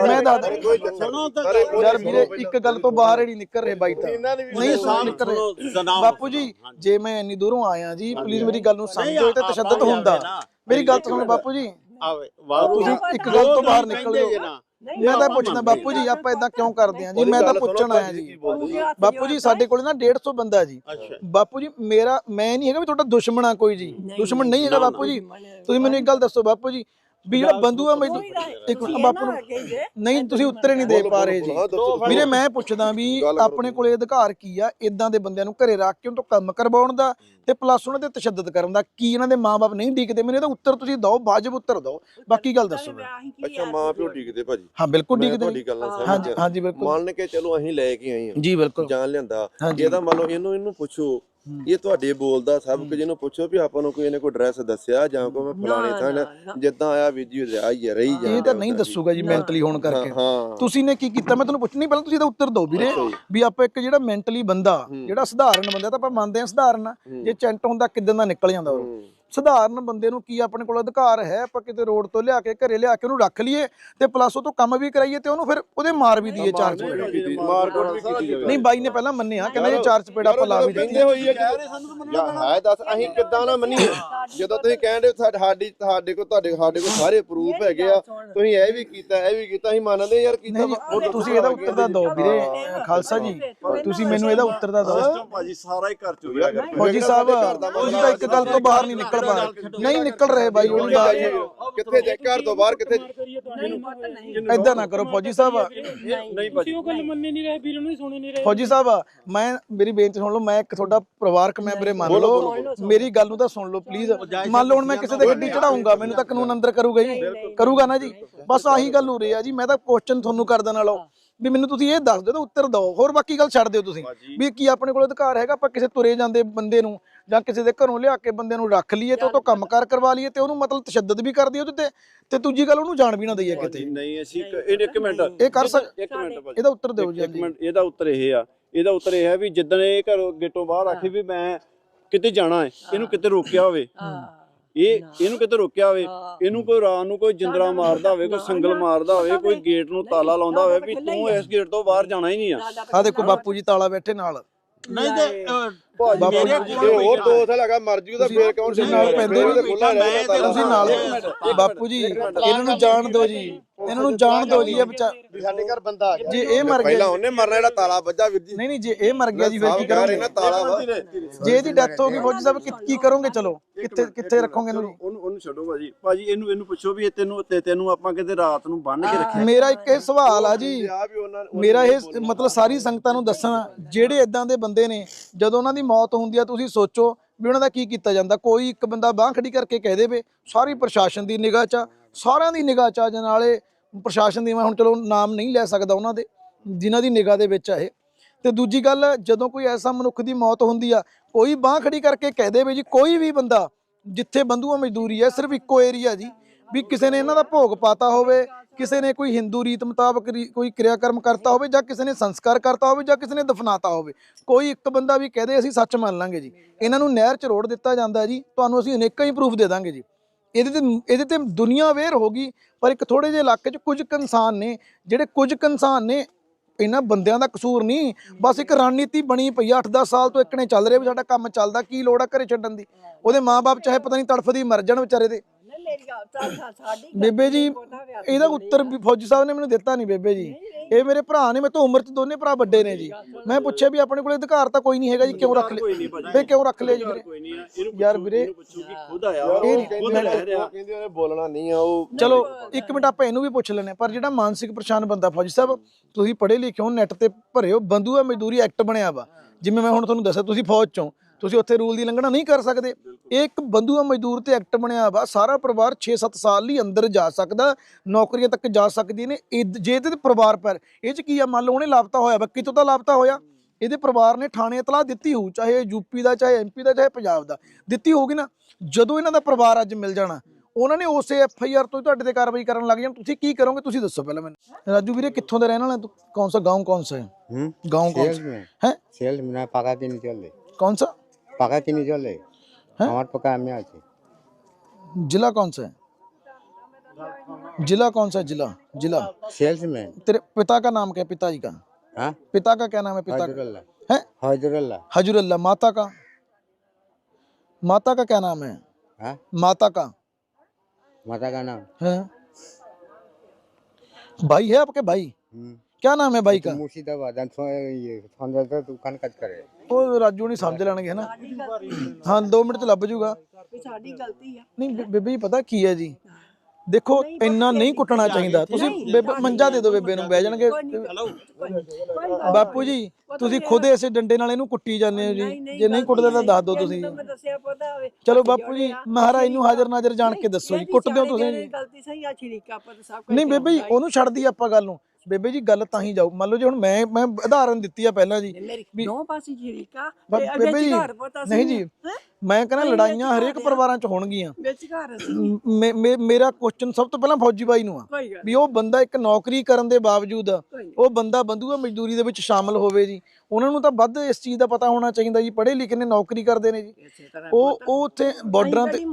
A: ਮੈਂ
C: ਚੱਕਰ
B: ਸੁਣੋ ਤਾਂ
A: ਯਾਰ ਵੀਰੇ ਇੱਕ ਗੱਲ ਤੋਂ ਬਾਹਰ ਹੀ ਨਹੀਂ ਨਿਕਲ ਰਹੇ ਬਾਈ ਤਾਂ। ਨਹੀਂ ਸੁਣ ਨਿਕਲ ਰਹੇ। ਬਾਪੂ ਜੀ ਜੇ ਮੈਂ ਇੰਨੀ ਦੂਰੋਂ ਆਇਆ ਜੀ ਪਲੀਜ਼ ਮੇਰੀ ਗੱਲ ਨੂੰ ਸਮਝੋ ਇਹ ਤਾਂ ਤਸ਼ੱਦਦ ਹੁੰਦਾ। ਮੇਰੀ ਗੱਲ ਤਾਂ ਸੁਣੋ ਬਾਪੂ ਜੀ।
D: ਆਵੇ ਵਾਹ
A: ਤੁਸੀਂ ਇੱਕ ਗੱਲ ਤੋਂ ਬਾਹਰ ਨਿਕਲ ਜਾਓ। ਮੈਂ ਤਾਂ ਪੁੱਛਦਾ ਬਾਪੂ ਜੀ ਆਪਾਂ ਇਦਾਂ ਕਿਉਂ ਕਰਦੇ ਆਂ ਜੀ ਮੈਂ ਤਾਂ ਪੁੱਛਣ ਆਇਆ ਜੀ ਬਾਪੂ ਜੀ ਸਾਡੇ ਕੋਲ ਨਾ 150 ਬੰਦਾ ਜੀ।
D: ਅੱਛਾ।
A: ਬਾਪੂ ਜੀ ਮੇਰਾ ਮੈਂ ਨਹੀਂ ਹੈਗਾ ਵੀ ਤੁਹਾਡਾ ਦੁਸ਼ਮਣ ਆ ਕੋਈ ਜੀ। ਦੁਸ਼ਮਣ ਨਹੀਂ ਹੈਗਾ ਬਾਪੂ ਜੀ। ਤੁਸੀਂ ਮੈਨੂੰ ਇੱਕ ਗੱਲ ਦੱਸੋ ਬਾਪੂ ਜੀ ਵੀ ਜਿਹੜਾ ਬੰਦੂਆ ਮਜ਼ਦੂਰ ਇੱਕ ਮਿੰਟ ਬਾਪੂ ਨੂੰ ਨਹੀਂ ਤੁਸੀਂ ਉੱਤਰ ਹੀ ਨਹੀਂ ਦੇ ਪਾ ਰਹੇ ਜੀ। ਵੀਰੇ ਮੈਂ ਪੁੱਛਦਾ ਵੀ। ਆਪਣੇ ਕੋਲੇ ਅਧਿਕਾਰ ਕੀ ਆ? ਇਦਾਂ ਦੇ ਬੰਦਿਆਂ ਨੂੰ ਘਰੇ ਰੱਖ ਕੇ ਉਹਨਾਂ ਤੋਂ ਕੰਮ ਕਰਵਾਉਣ ਦਾ ਤੇ ਪਲੱਸ ਉਹਨਾਂ ਤੇ ਤਸ਼ੱਦਦ ਕਰਨ ਦਾ। ਕੀ ਇਹਨਾਂ ਦੇ ਮਾਪੇ ਨਹੀਂ ਡੀਕਦੇ? ਮੈਨੂੰ ਇਹਦਾ ਉੱਤਰ ਤੁਸੀਂ ਦਿਓ ਵਾਜਬ ਉੱਤਰ ਦਿਓ। ਬਾਕੀ ਗੱਲ ਦੱਸੋ।
C: ਅੱਛਾ ਮਾਂ ਪਿਓ ਡੀਕਦੇ ਭਾਜੀ।
A: ਹਾਂ ਬਿਲਕੁਲ ਡੀਕਦੇ
C: ਤੁਹਾਡੀ। ਗੱਲ ਨਾਲ
A: ਹਾਂਜੀ ਹਾਂਜੀ ਬਿਲਕੁਲ।
C: ਮੰਨ ਕੇ ਚਲੋ ਅਸੀਂ ਲੈ ਕੇ ਆਏ ਹਾਂ।
A: ਜੀ ਬਿਲਕੁਲ।
C: ਜਾਨ ਲਿਆਂਦਾ। ਇਹਦਾ ਮੰਨ ਲਓ ਇਹਨੂੰ ਇਹਨੂੰ ਪੁੱਛੋ ਇਹ ਤੁਹਾਡੇ ਬੋਲਦਾ ਸਭ ਕੁਝ ਇਹਨੂੰ ਪੁੱਛੋ ਵੀ ਆਪਾਂ ਨੂੰ ਕੋਈ ਇਹਨੇ ਕੋਈ ਐਡਰੈਸ ਦੱਸਿਆ ਜਾਂ ਕੋਈ ਮੈਂ ਫਲਾਣੇ ਥਾਂ ਜਿੱਦਾਂ ਆਇਆ ਵੀ ਜੀ ਰਹੀ ਰਹੀ
A: ਇਹ
C: ਜਾਂਦਾ
A: ਤਾਂ ਨਹੀਂ ਦੱਸੂਗਾ ਜੀ ਮੈਂਟਲੀ ਹੋਣ ਕਰਕੇ। ਤੁਸੀਂ ਨੇ ਕੀ ਕੀਤਾ? ਮੈਂ ਤੁਹਾਨੂੰ ਪੁੱਛਣੀ ਪਹਿਲਾਂ ਤੁਸੀਂ ਇਹਦਾ ਉੱਤਰ ਦਿਓ ਵੀਰੇ ਵੀ ਆਪਾਂ ਇੱਕ ਜਿਹੜਾ ਮੈਂਟਲੀ ਬੰਦਾ ਜਿਹੜਾ ਸਧਾਰਨ ਬੰਦਾ ਤਾਂ ਆਪਾਂ ਮੰਨਦੇ ਹਾਂ ਸਧਾਰਨ ਆ। ਜੇ ਚੈਂਟ ਹੁੰਦਾ ਕਿਦਾਂ ਦਾ ਨਿਕਲ ਜਾਂਦਾ ਉਹ। ਸਧਾਰਨ ਬੰਦੇ ਨੂੰ ਕੀ ਆਪਣੇ ਕੋਲ ਅਧਿਕਾਰ ਹੈ? ਆਪਾਂ ਕਿਤੇ ਰੋਡ ਤੋਂ ਲਿਆ ਕੇ ਘਰੇ ਲਿਆ ਕੇ ਉਹਨੂੰ ਰੱਖ ਲਈਏ ਤੇ ਪਲੱਸ ਉਹ ਤੋਂ ਕੰਮ ਵੀ ਕਰਾਈਏ ਤੇ ਉਹਨੂੰ ਫਿਰ ਉਹਦੇ ਮਾਰ ਵੀ ਦਈਏ ਚਾਰ ਚਪੇੜਾ
C: ਮਾਰਕੋਟ ਵੀ ਕੀਤੀ ਜਾਵੇ।
A: ਨਹੀਂ ਬਾਈ ਨੇ ਪਹਿਲਾਂ ਮੰਨਿਆ ਕਹਿੰਦਾ ਇਹ ਚਾਰ ਚਪੇੜਾ ਆਪਾਂ ਲਾ ਵੀ
C: ਹੋਈ ਹੈ ਦੱਸ ਅਸੀਂ ਕਿੱਦਾਂ ਨਾ ਮੰਨੀਏ? ਜਦੋਂ ਤੁਸੀਂ ਕਹਿੰਦੇ ਸਾਡੀ ਸਾਡੇ ਕੋਲ ਤੁਹਾਡੇ ਸਾਡੇ ਕੋਲ ਸਾਰੇ ਪ੍ਰੂਫ ਹੈਗੇ ਆ। ਤੁਸੀਂ ਇਹ ਵੀ ਕੀਤਾ ਇਹ ਵੀ ਕੀਤਾ ਅਸੀਂ ਮੰਨਦੇ ਯਾਰ ਕੀਤਾ।
A: ਜੀ, ਤੁਸੀਂ ਇਹਦਾ ਉੱਤਰ ਦਾ ਦਿਓ ਵੀਰੇ। ਖਾਲਸਾ ਜੀ। ਤੁਸੀਂ ਮੈਨੂੰ ਇਹਦਾ ਉੱਤਰ ਦਾ ਦਿਓ।
B: ਭਾਜੀ ਸਾਰਾ ਹੀ ਘਰ ਚ ਹੋਇਆ ਕਰ
A: ਫੌਜੀ ਸਾਹਿਬ ਤੁਸੀਂ ਤਾਂ ਇੱਕ ਗੱਲ ਤੋਂ ਬਾਹਰ ਨਹੀਂ ਨਿਕਲ ਪਾ ਰਹੇ ਨਹੀਂ ਨਿਕਲ ਰਹੇ ਬਾਈ ਉਹਨੂੰ ਬਾਹਰ
C: ਕਿੱਥੇ ਜੇ ਘਰ ਤੋਂ ਬਾਹਰ ਕਿੱਥੇ
A: ਐਦਾਂ ਨਾ। ਕਰੋ ਫੌਜੀ ਸਾਹਿਬ।
B: ਨਹੀਂ ਭਾਜੀ।
F: ਉਹ ਗੱਲ ਮੰਨੇ ਨਹੀਂ ਰਹੇ ਵੀਰ ਨੂੰ ਹੀ ਸੁਣੇ ਨਹੀਂ ਰਹੇ।
A: ਫੌਜੀ ਸਾਹਿਬ ਮੈਂ ਮੇਰੀ ਬੇਨਤੀ ਸੁਣ ਲਓ ਮੈਂ ਇੱਕ ਤੁਹਾਡਾ ਪਰਿਵਾਰਕ ਮੈਂਬਰ ਮੰਨ ਲਓ। ਮੇਰੀ ਗੱਲ ਨੂੰ ਤਾਂ ਸੁਣ ਲਓ ਪਲੀਜ਼ ਮੰਨ ਲਓ ਹੁਣ ਮੈਂ ਕਿਸੇ ਦੇ ਗੱਡੀ ਚੜਾਉਂਗਾ ਮੈਨੂੰ ਤਾਂ ਕਾਨੂੰਨ ਅੰਦਰ ਕਰੂਗਾ ਜੀ ਕਰੂਗਾ ਨਾ ਜੀ। ਬਸ ਆਹੀ ਗੱਲ ਹੋ ਰਹੀ ਆ ਜੀ ਮੈਂ ਤਾਂ ਕੁਐਸਚਨ ਤੁਹਾਨੂੰ ਕਰਦਾ ਨਾਲੋਂ। ਵੀ ਮੈਨੂੰ ਤੁਸੀਂ ਇਹ ਦੱਸ ਦਿਓ ਤਾਂ ਉੱਤਰ ਦਿਓ। ਹੋਰ ਬਾਕੀ ਗੱਲ ਛੱਡ ਦਿਓ ਤੁਸੀਂ। ਵੀ ਕੀ ਆਪਣੇ ਕੋਲ ਅਧਿਕਾਰ ਹੈਗਾ? ਆਪਾਂ ਕਿਸੇ ਤੁਰੇ ਜਾਂਦੇ ਬੰਦੇ ਨੂੰ ਜਾਂ ਕਿਸੇ ਦੇ ਘਰੋਂ ਲਿਆ ਕੇ ਬੰਦੇ ਨੂੰ ਰੱਖ ਲਈਏ ਤੇ ਉਹ ਤੋਂ ਕੰਮਕਾਰ ਕਰਵਾ ਲਈਏ ਤੇ ਉਹਨੂੰ ਮਤਲਬ ਤਸ਼ੱਦਦ ਵੀ ਕਰ ਦਈਏ ਉਹਦੇ ਤੇ ਤੇ ਦੂਜੀ ਗੱਲ ਉਹਨੂੰ ਜਾਣ ਵੀ ਨਾ ਦਈਏ ਕਿਤੇ।
B: ਨਹੀਂ ਅਸੀਂ ਇੱਕ ਇਹ- ਇੱਕ ਮਿੰਟ।
A: ਇਹ ਕਰ ਸਕ
B: ਇੱਕ ਮਿੰਟ
A: ਇਹਦਾ ਉੱਤਰ ਦਿਓ ਜੀ
B: ਇੱਕ ਮਿੰਟ ਇਹਦਾ ਉੱਤਰ ਇਹ ਆ। ਇਹਦਾ ਉੱਤਰ ਇਹ ਹੈ ਵੀ ਜਿੱਦਣ ਇਹ ਘਰੋਂ ਗੇਟੋਂ ਬਾਹਰ ਆਖੀ ਵੀ ਮੈਂ ਕਿਤੇ ਜਾਣਾ ਹੈ ਇਹਨੂੰ ਕਿਤੇ ਰੋਕਿਆ ਹੋਵੇ। ਇਹ ਇਹਨੂੰ ਕਿਤੇ ਰੋਕਿਆ ਹੋਵੇ ਇਹਨੂੰ ਕੋਈ ਰਾਤ ਨੂੰ ਕੋਈ ਜਿੰਦਰਾ ਮਾਰਦਾ ਹੋਵੇ ਕੋਈ ਸੰਗਲ ਮਾਰਦਾ ਹੋਵੇ ਕੋਈ ਗੇਟ ਨੂੰ ਤਾਲਾ ਲਾਉਂਦਾ ਹੋਵੇ ਵੀ ਤੂੰ ਇਸ ਗੇਟ ਤੋਂ ਬਾਹਰ ਜਾਣਾ ਹੀ ਨਹੀਂ ਆ।
A: ਆ ਦੇਖੋ ਬਾਪੂ ਜੀ ਤਾਲਾ ਬੈਠੇ ਨਾਲ।
D: ਨਹੀਂ ਤੇ ਮੇਰੇ
A: ਜੀ,
C: ਜੇ ਹੋਰ ਦੋ ਸਾਲ ਹੈਗਾ ਮਰ ਜੂ ਤਾਂ ਫੇਰ ਕੌਣ
A: ਤੁਸੀਂ ਨਾਲ ਪੈਂਦੇ
C: ਫੇਰ
A: ਵੀ
C: ਤੇ ਖੁੱਲਾ ਰਹਿਣਾ
D: ਮੈਂ
C: ਤਾਲਾ।
A: ਤੁਸੀਂ ਨਾਲ ਬਾਪੂ ਜੀ ਇਹਨਾਂ ਨੂੰ ਜਾਣ ਦਿਓ ਜੀ। ਇਹਨਾਂ ਨੂੰ ਜਾਣ ਦਿਓ ਜੀ ਇਹ ਬੱਚਾ
C: ਸਾਡੇ ਘਰ ਬੰਦਾ ਆ ਗਿਆ।
A: ਜੇ ਇਹ ਮਰ
C: ਪਹਿਲਾਂ
A: ਗਿਆ
C: ਉਹਨੇ ਮਰਨਾ ਜਿਹੜਾ ਤਾਲਾ ਵੱਜਾ ਵੀਰ ਜੀ।
A: ਨਹੀਂ ਨਹੀਂ ਜੇ ਇਹ ਮਰ ਗਿਆ ਜੀ ਫਿਰ ਕੀ ਕਰੋਗੇ?
C: ਨਾ ਤਾਲਾ ਵਾ।
A: ਜੇ ਇਹਦੀ ਡੈਥ ਹੋ ਗਈ ਫੌਜੀ ਸਾਹਿਬ ਕੀ- ਕੀ ਕਰੋਗੇ? ਚਲੋ ਕਿੱਥੇ ਕਿੱਥੇ ਰੱਖੋਗੇ ਇਹਨੂੰ
B: ਉਹਨੂੰ ਉਹਨੂੰ ਛੱਡੋ ਭਾਜੀ। ਭਾਜੀ ਇਹਨੂੰ ਇਹਨੂੰ ਪੁੱਛੋ ਵੀ ਇਹ ਤੈਨੂੰ ਤੇ ਤੈਨੂੰ ਆਪਾਂ ਕਿਤੇ ਰਾਤ ਨੂੰ ਬੰਨ ਕੇ ਰੱਖਿਆ।
A: ਮੇਰਾ ਇੱਕ ਇਹ ਸਵਾਲ ਆ ਜੀ। ਮੇਰਾ ਇਹ ਮਤਲਬ ਸਾਰੀ ਸੰਗਤਾਂ ਨੂੰ ਦੱਸਣਾ ਜਿਹੜੇ ਇਦਾਂ ਦੇ ਬੰਦੇ ਨੇ ਜਦੋਂ ਉਹਨਾਂ ਦੀ ਮੌਤ ਹੁੰਦੀ ਆ ਤੁਸੀਂ ਸੋਚੋ ਵੀ ਉਹਨਾਂ ਦਾ ਕੀ ਕੀਤਾ ਜਾਂਦਾ। ਕੋਈ ਇੱਕ ਬੰਦਾ ਬਾਹ ਖੜੀ ਕਰਕੇ ਕਹਿ ਦੇਵੇ ਸਾਰੀ ਪ੍ਰਸ਼ਾਸਨ ਦੀ ਨਿਗਾਹ 'ਚ ਆ, ਸਾਰਿਆਂ ਦੀ ਨਿਗਾਹ 'ਚ ਆ ਜਾਂ ਨਾਲੇ ਪ੍ਰਸ਼ਾਸਨ ਦੀ ਮੈਂ ਹੁਣ ਚਲੋ ਨਾਮ ਨਹੀਂ ਲੈ ਸਕਦਾ ਉਹਨਾਂ ਦੇ ਜਿਨ੍ਹਾਂ ਦੀ ਨਿਗਾਹ ਦੇ ਵਿੱਚ ਆ ਇਹ। ਤੇ ਦੂਜੀ ਗੱਲ ਜਦੋਂ ਕੋਈ ਐਸਾ ਮਨੁੱਖ ਦੀ ਮੌਤ ਹੁੰਦੀ ਆ ਕੋਈ ਬਾਹ ਖੜੀ ਕਰਕੇ ਕਹਿ ਦੇਵੇ ਜੀ ਕੋਈ ਵੀ ਬੰਦਾ ਜਿੱਥੇ ਬੰਧੂਆ ਮਜ਼ਦੂਰੀ ਹੈ ਸਿਰਫ ਇੱਕੋ ਏਰੀਆ ਜੀ ਵੀ ਕਿਸੇ ਨੇ ਇਹਨਾਂ ਦਾ ਭੋਗ ਪਾਤਾ ਹੋਵੇ ਕਿਸੇ ਨੇ ਕੋਈ ਹਿੰਦੂ ਰੀਤ ਮੁਤਾਬਕ ਰੀ- ਕੋਈ ਕਿਰਿਆਕਰਮ ਕਰਤਾ ਹੋਵੇ ਜਾਂ ਕਿਸੇ ਨੇ ਸੰਸਕਾਰ ਕਰਤਾ ਹੋਵੇ ਜਾਂ ਕਿਸੇ ਨੇ ਦਫਨਾਤਾ ਹੋਵੇ, ਕੋਈ ਇੱਕ ਬੰਦਾ ਵੀ ਕਹਦੇ ਅਸੀਂ ਸੱਚ ਮੰਨ ਲਾਂਗੇ ਜੀ। ਇਹਨਾਂ ਨੂੰ ਨਹਿਰ 'ਚ ਰੋੜ ਦਿੱਤਾ ਜਾਂਦਾ ਜੀ, ਤੁਹਾਨੂੰ ਅਸੀਂ ਅਨੇਕਾਂ ਹੀ ਪ੍ਰੂਫ ਦੇ ਦਾਂਗੇ ਜੀ। ਇਹਦੇ ਤੇ ਇਹਦੇ ਤੇ ਦੁਨੀਆ ਅਵੇਅਰ ਗਈ, ਪਰ ਇੱਕ ਥੋੜੇ ਜਿਹੇ ਇਲਾਕੇ 'ਚ ਕੁਝ ਕੁ ਇਨਸਾਨ ਨੇ, ਜਿਹੜੇ ਕੁਝ ਕੁ ਇਨਸਾਨ ਨੇ, ਇਹਨਾਂ ਬੰਦਿਆਂ ਦਾ ਕਸੂਰ ਨਹੀਂ, ਬਸ ਇੱਕ ਰਣਨੀਤੀ ਬਣੀ ਪਈ ਆ 8-10 ਸਾਲ ਤੋਂ ਇੱਕ ਨੇ ਚੱਲ ਰਿਹਾ ਵੀ ਸਾਡਾ ਕੰਮ ਚੱਲਦਾ, ਕੀ ਲੋੜ ਆ ਘਰੇ ਛੱਡਣ ਦੀ? ਉਹਦੇ ਮਾਪੇ ਚਾਹੇ ਪਤਾ ਨਹੀਂ ਤੜਫਦੀ ਮਰ ਜਾਣ ਵਿਚਾਰੇ ਦੇ। ਬੇਬੇ ਜੀ ਇਹਦਾ ਉੱਤਰ ਵੀ ਫੌਜੀ ਸਾਹਿਬ ਨੇ ਮੈਨੂੰ ਦਿੱਤਾ ਨਹੀਂ ਬੇਬੇ ਜੀ। ਇਹ ਮੇਰੇ ਭਰਾ ਨੇ ਮੇਰੇ ਤੋਂ ਉਮਰ 'ਚ ਦੋਨੇ ਭਰਾ ਵੱਡੇ ਨੇ ਜੀ। ਮੈਂ ਪੁੱਛਿਆ ਵੀ ਆਪਣੇ ਕੋਲ ਅਧਿਕਾਰ ਤਾਂ ਕੋਈ ਨਹੀਂ ਹੈਗਾ ਜੀ ਕਿਉਂ ਰੱਖ ਲਿਆ? ਫੇ ਕਿਉਂ ਰੱਖ ਲਿਆ ਜੀ ਵੀਰੇ? ਯਾਰ ਵੀਰੇ
B: ਇਹਨੂੰ ਪੁੱਛੋ ਕਿ ਖੁਦ ਆਇਆ
A: ਇਹ
B: ਉਹ ਖੁਦ ਲੈ ਰਿਹਾ
C: ਉਹ ਕਹਿੰਦੇ ਉਹਨੇ ਬੋਲਣਾ ਨਹੀਂ ਆ ਉਹ
A: ਚਲੋ ਇੱਕ ਮਿੰਟ ਆਪਾਂ ਇਹਨੂੰ ਵੀ ਪੁੱਛ ਲੈਨੇ ਪਰ ਜਿਹੜਾ ਮਾਨਸਿਕ ਪਰੇਸ਼ਾਨ ਬੰਦਾ ਫੌਜੀ ਸਾਹਿਬ ਤੁਸੀਂ ਪੜ੍ਹੇ ਲਿਖੇ ਹੋ ਨੈਟ ਤੇ ਭਰੇ ਹੋ ਬੰਦੂਆ ਮਜ਼ਦੂਰੀ ਐਕਟ ਬਣਿਆ ਵਾ। ਜਿਵੇਂ ਮੈਂ ਹੁਣ ਤੁਹਾਨੂੰ ਦੱਸਿਆ ਤੁਸੀਂ ਫੌਜ ਚੋਂ ਤੁਸੀਂ ਉੱਥੇ ਰੂਲ ਦੀ ਲੰਘਣਾ ਨਹੀਂ ਕਰ ਸਕਦੇ। ਇਹ ਇੱਕ ਬੰਦੂਆ ਮਜ਼ਦੂਰ ਤੇ ਐਕਟ ਬਣਿਆ ਵਾ ਸਾਰਾ ਪਰਿਵਾਰ 6-7 ਸਾਲ ਲਈ ਅੰਦਰ ਜਾ ਸਕਦਾ ਨੌਕਰੀਆਂ ਤੱਕ ਜਾ ਸਕਦੀ ਨੇ ਜੇ ਤੇ ਪਰਿਵਾਰ ਪਰ ਇਹ ਚ ਕੀ ਆ ਮੰਨ ਲਓ ਉਹਨੇ ਲਾਪਤਾ ਹੋਇਆ ਵਾ ਕਿਤੋਂ ਦਾ ਲਾਪਤਾ ਹੋਇਆ? ਇਹਦੇ ਪਰਿਵਾਰ ਨੇ ਥਾਣੇ ਇਤਲਾਹ ਦਿੱਤੀ ਹੋਊ ਚਾਹੇ ਯੂਪੀ ਦਾ ਚਾਹੇ ਐਮਪੀ ਦਾ ਚਾਹੇ ਪੰਜਾਬ ਦਾ ਦਿੱਤੀ ਹੋਊਗੀ ਨਾ ਜਦੋਂ ਇਹਨਾਂ ਦਾ ਪਰਿਵਾਰ ਅੱਜ ਮਿਲ ਜਾਣਾ ਉਹਨਾਂ ਨੇ ਉਸੇ ਐਫ ਆਈ ਆਰ ਤੋਂ ਤੁਹਾਡੇ ਤੇ ਕਾਰਵਾਈ ਕਰਨ ਲੱਗ ਜਾਣ ਤੁਸੀਂ ਕੀ ਕਰੋਗੇ ਤੁਸੀਂ ਦੱਸੋ ਪਹਿਲਾਂ ਮੈਨੂੰ। ਰਾਜੂ ਵੀਰੇ ਕਿੱਥੋਂ ਦੇ ਰਹਿਣ ਵਾਲਾ ਤੂੰ? ਕੌਣ ਸਾ
G: گاؤں
A: ਕੌਣ ਸਾ
G: ਹੈ?
A: ਕੌਣ
G: ਸਾ?
A: ਹੈ?
G: ਸੇਲ ਮੈਂ ਪਤਾ ਨਹੀਂ ਚੱਲਦੇ। ਕੌਣ चल रहे
A: कौन सा
G: पाका पका में আছে।
A: जिला कौन सा है? जिला कौन सा है? जिला। जिला।
G: सेल्स में
A: तेरे पिता का नाम क्या है? पिताजी का।
G: हाँ?
A: पिता का क्या नाम है? पिता का?
G: हजरुल्लाह
A: है?
G: हजरुल्लाह
A: हजरुल्लाह माता का। माता का क्या नाम है?
G: हाँ?
A: माता का।
G: माता का नाम।
A: है? भाई है आपके भाई?
G: हम्म।
A: क्या नाम है भाई का?
G: मुर्शिदाबाद दुकान कट करे।
A: ਉਹ ਰਾਜੂ ਨਹੀਂ ਸਮਝ ਲੈਣਗੇ ਹਨਾ? ਹਾਂ। 2 ਮਿੰਟ ਚ ਲੱਭ ਜੂਗਾ।
E: ਸਾਡੀ ਗਲਤੀ ਆ।
A: ਨਹੀਂ ਬੇ- ਬੇਬੇ ਜੀ ਪਤਾ ਕੀ ਹੈ ਜੀ? ਦੇਖੋ ਇੰਨਾ ਨਹੀਂ ਕੁੱਟਣਾ ਚਾਹੀਦਾ। ਤੁਸੀਂ ਬੇਬੇ ਮੰਜਾ ਦੇ ਦਿਓ ਬੇਬੇ ਨੂੰ ਬਹਿ ਜਾਣਗੇ। ਬਾਪੂ ਜੀ ਤੁਸੀਂ ਖੁਦ ਇਸੇ ਡੰਡੇ ਨਾਲ ਇਹਨੂੰ ਕੁੱਟੀ ਜਾਂਦੇ ਹੋ ਜੀ। ਜੇ ਨਹੀਂ ਕੁੱਟਦੇ ਤਾਂ ਦੱਸ ਦਿਓ ਤੁਸੀਂ।
E: ਮੈਂ ਦੱਸਿਆ ਪਤਾ ਹੋਵੇ।
A: ਚਲੋ ਬਾਪੂ ਜੀ ਮਹਾਰਾਜ ਨੂੰ ਹਾਜ਼ਰ ਨਾਜ਼ਰ ਜਾਣ ਕੇ ਦੱਸੋ ਜੀ ਕੁੱਟਦੇ ਹੋ ਤੁਸੀਂ? ਜੀ
E: ਗਲਤੀ ਸਹੀ ਆ ਸ਼ਰੀਕਾ ਪਰ ਸਭ ਕੁਝ
A: ਨਹੀਂ ਬੇਬੇ ਜੀ ਉਹਨੂੰ ਛੱਡਦੀ ਆਪਾਂ ਗੱਲ ਨੂੰ। ਬੇਬੇ ਜੀ ਗੱਲ ਤਾਂ ਹੀ ਜਾਊ। ਮੰਨ ਲਓ ਜੀ ਹੁਣ ਮੈਂ ਮੈਂ ਉਦਾਹਰਨ ਦਿੱਤੀ ਆ ਪਹਿਲਾਂ ਜੀ
E: ਮੇਰੀ ਦੋ ਪਾਸੇ
A: ਬਾ-
E: ਤੇ
A: ਬੇਬੇ ਜੀ ਨਹੀਂ ਜੀ। ਮੈਂ ਕਹਿੰਦਾ ਲੜਾਈਆਂ ਹਰੇਕ ਪਰਿਵਾਰਾਂ 'ਚ ਹੋਣਗੀਆਂ।
E: ਵਿੱਚ ਘਰ ਸੀ
A: ਮੇ- ਮੇ- ਮੇਰਾ ਕੁਐਸਚਨ ਸਭ ਤੋਂ ਪਹਿਲਾਂ ਫੌਜੀ ਬਾਈ ਨੂੰ ਆ। ਵੀ ਉਹ ਬੰਦਾ ਇੱਕ ਨੌਕਰੀ ਕਰਨ ਦੇ ਬਾਵਜੂਦ ਉਹ ਬੰਦਾ ਬੰਦੂਆ ਮਜ਼ਦੂਰੀ ਦੇ ਵਿੱਚ ਸ਼ਾਮਲ ਹੋਵੇ ਜੀ। ਉਹਨਾਂ ਨੂੰ ਤਾਂ ਵੱਧ ਇਸ ਚੀਜ਼ ਦਾ ਪਤਾ ਹੋਣਾ ਚਾਹੀਦਾ ਜੀ। ਪੜ੍ਹੇ ਲਿਖੇ ਨੇ ਨੌਕਰੀ ਕਰਦੇ ਨੇ ਜੀ। ਉਹ ਉਹ ਉੱਥੇ ਬਾਰਡਰਾਂ ਤੇ
E: ਨਹੀਂ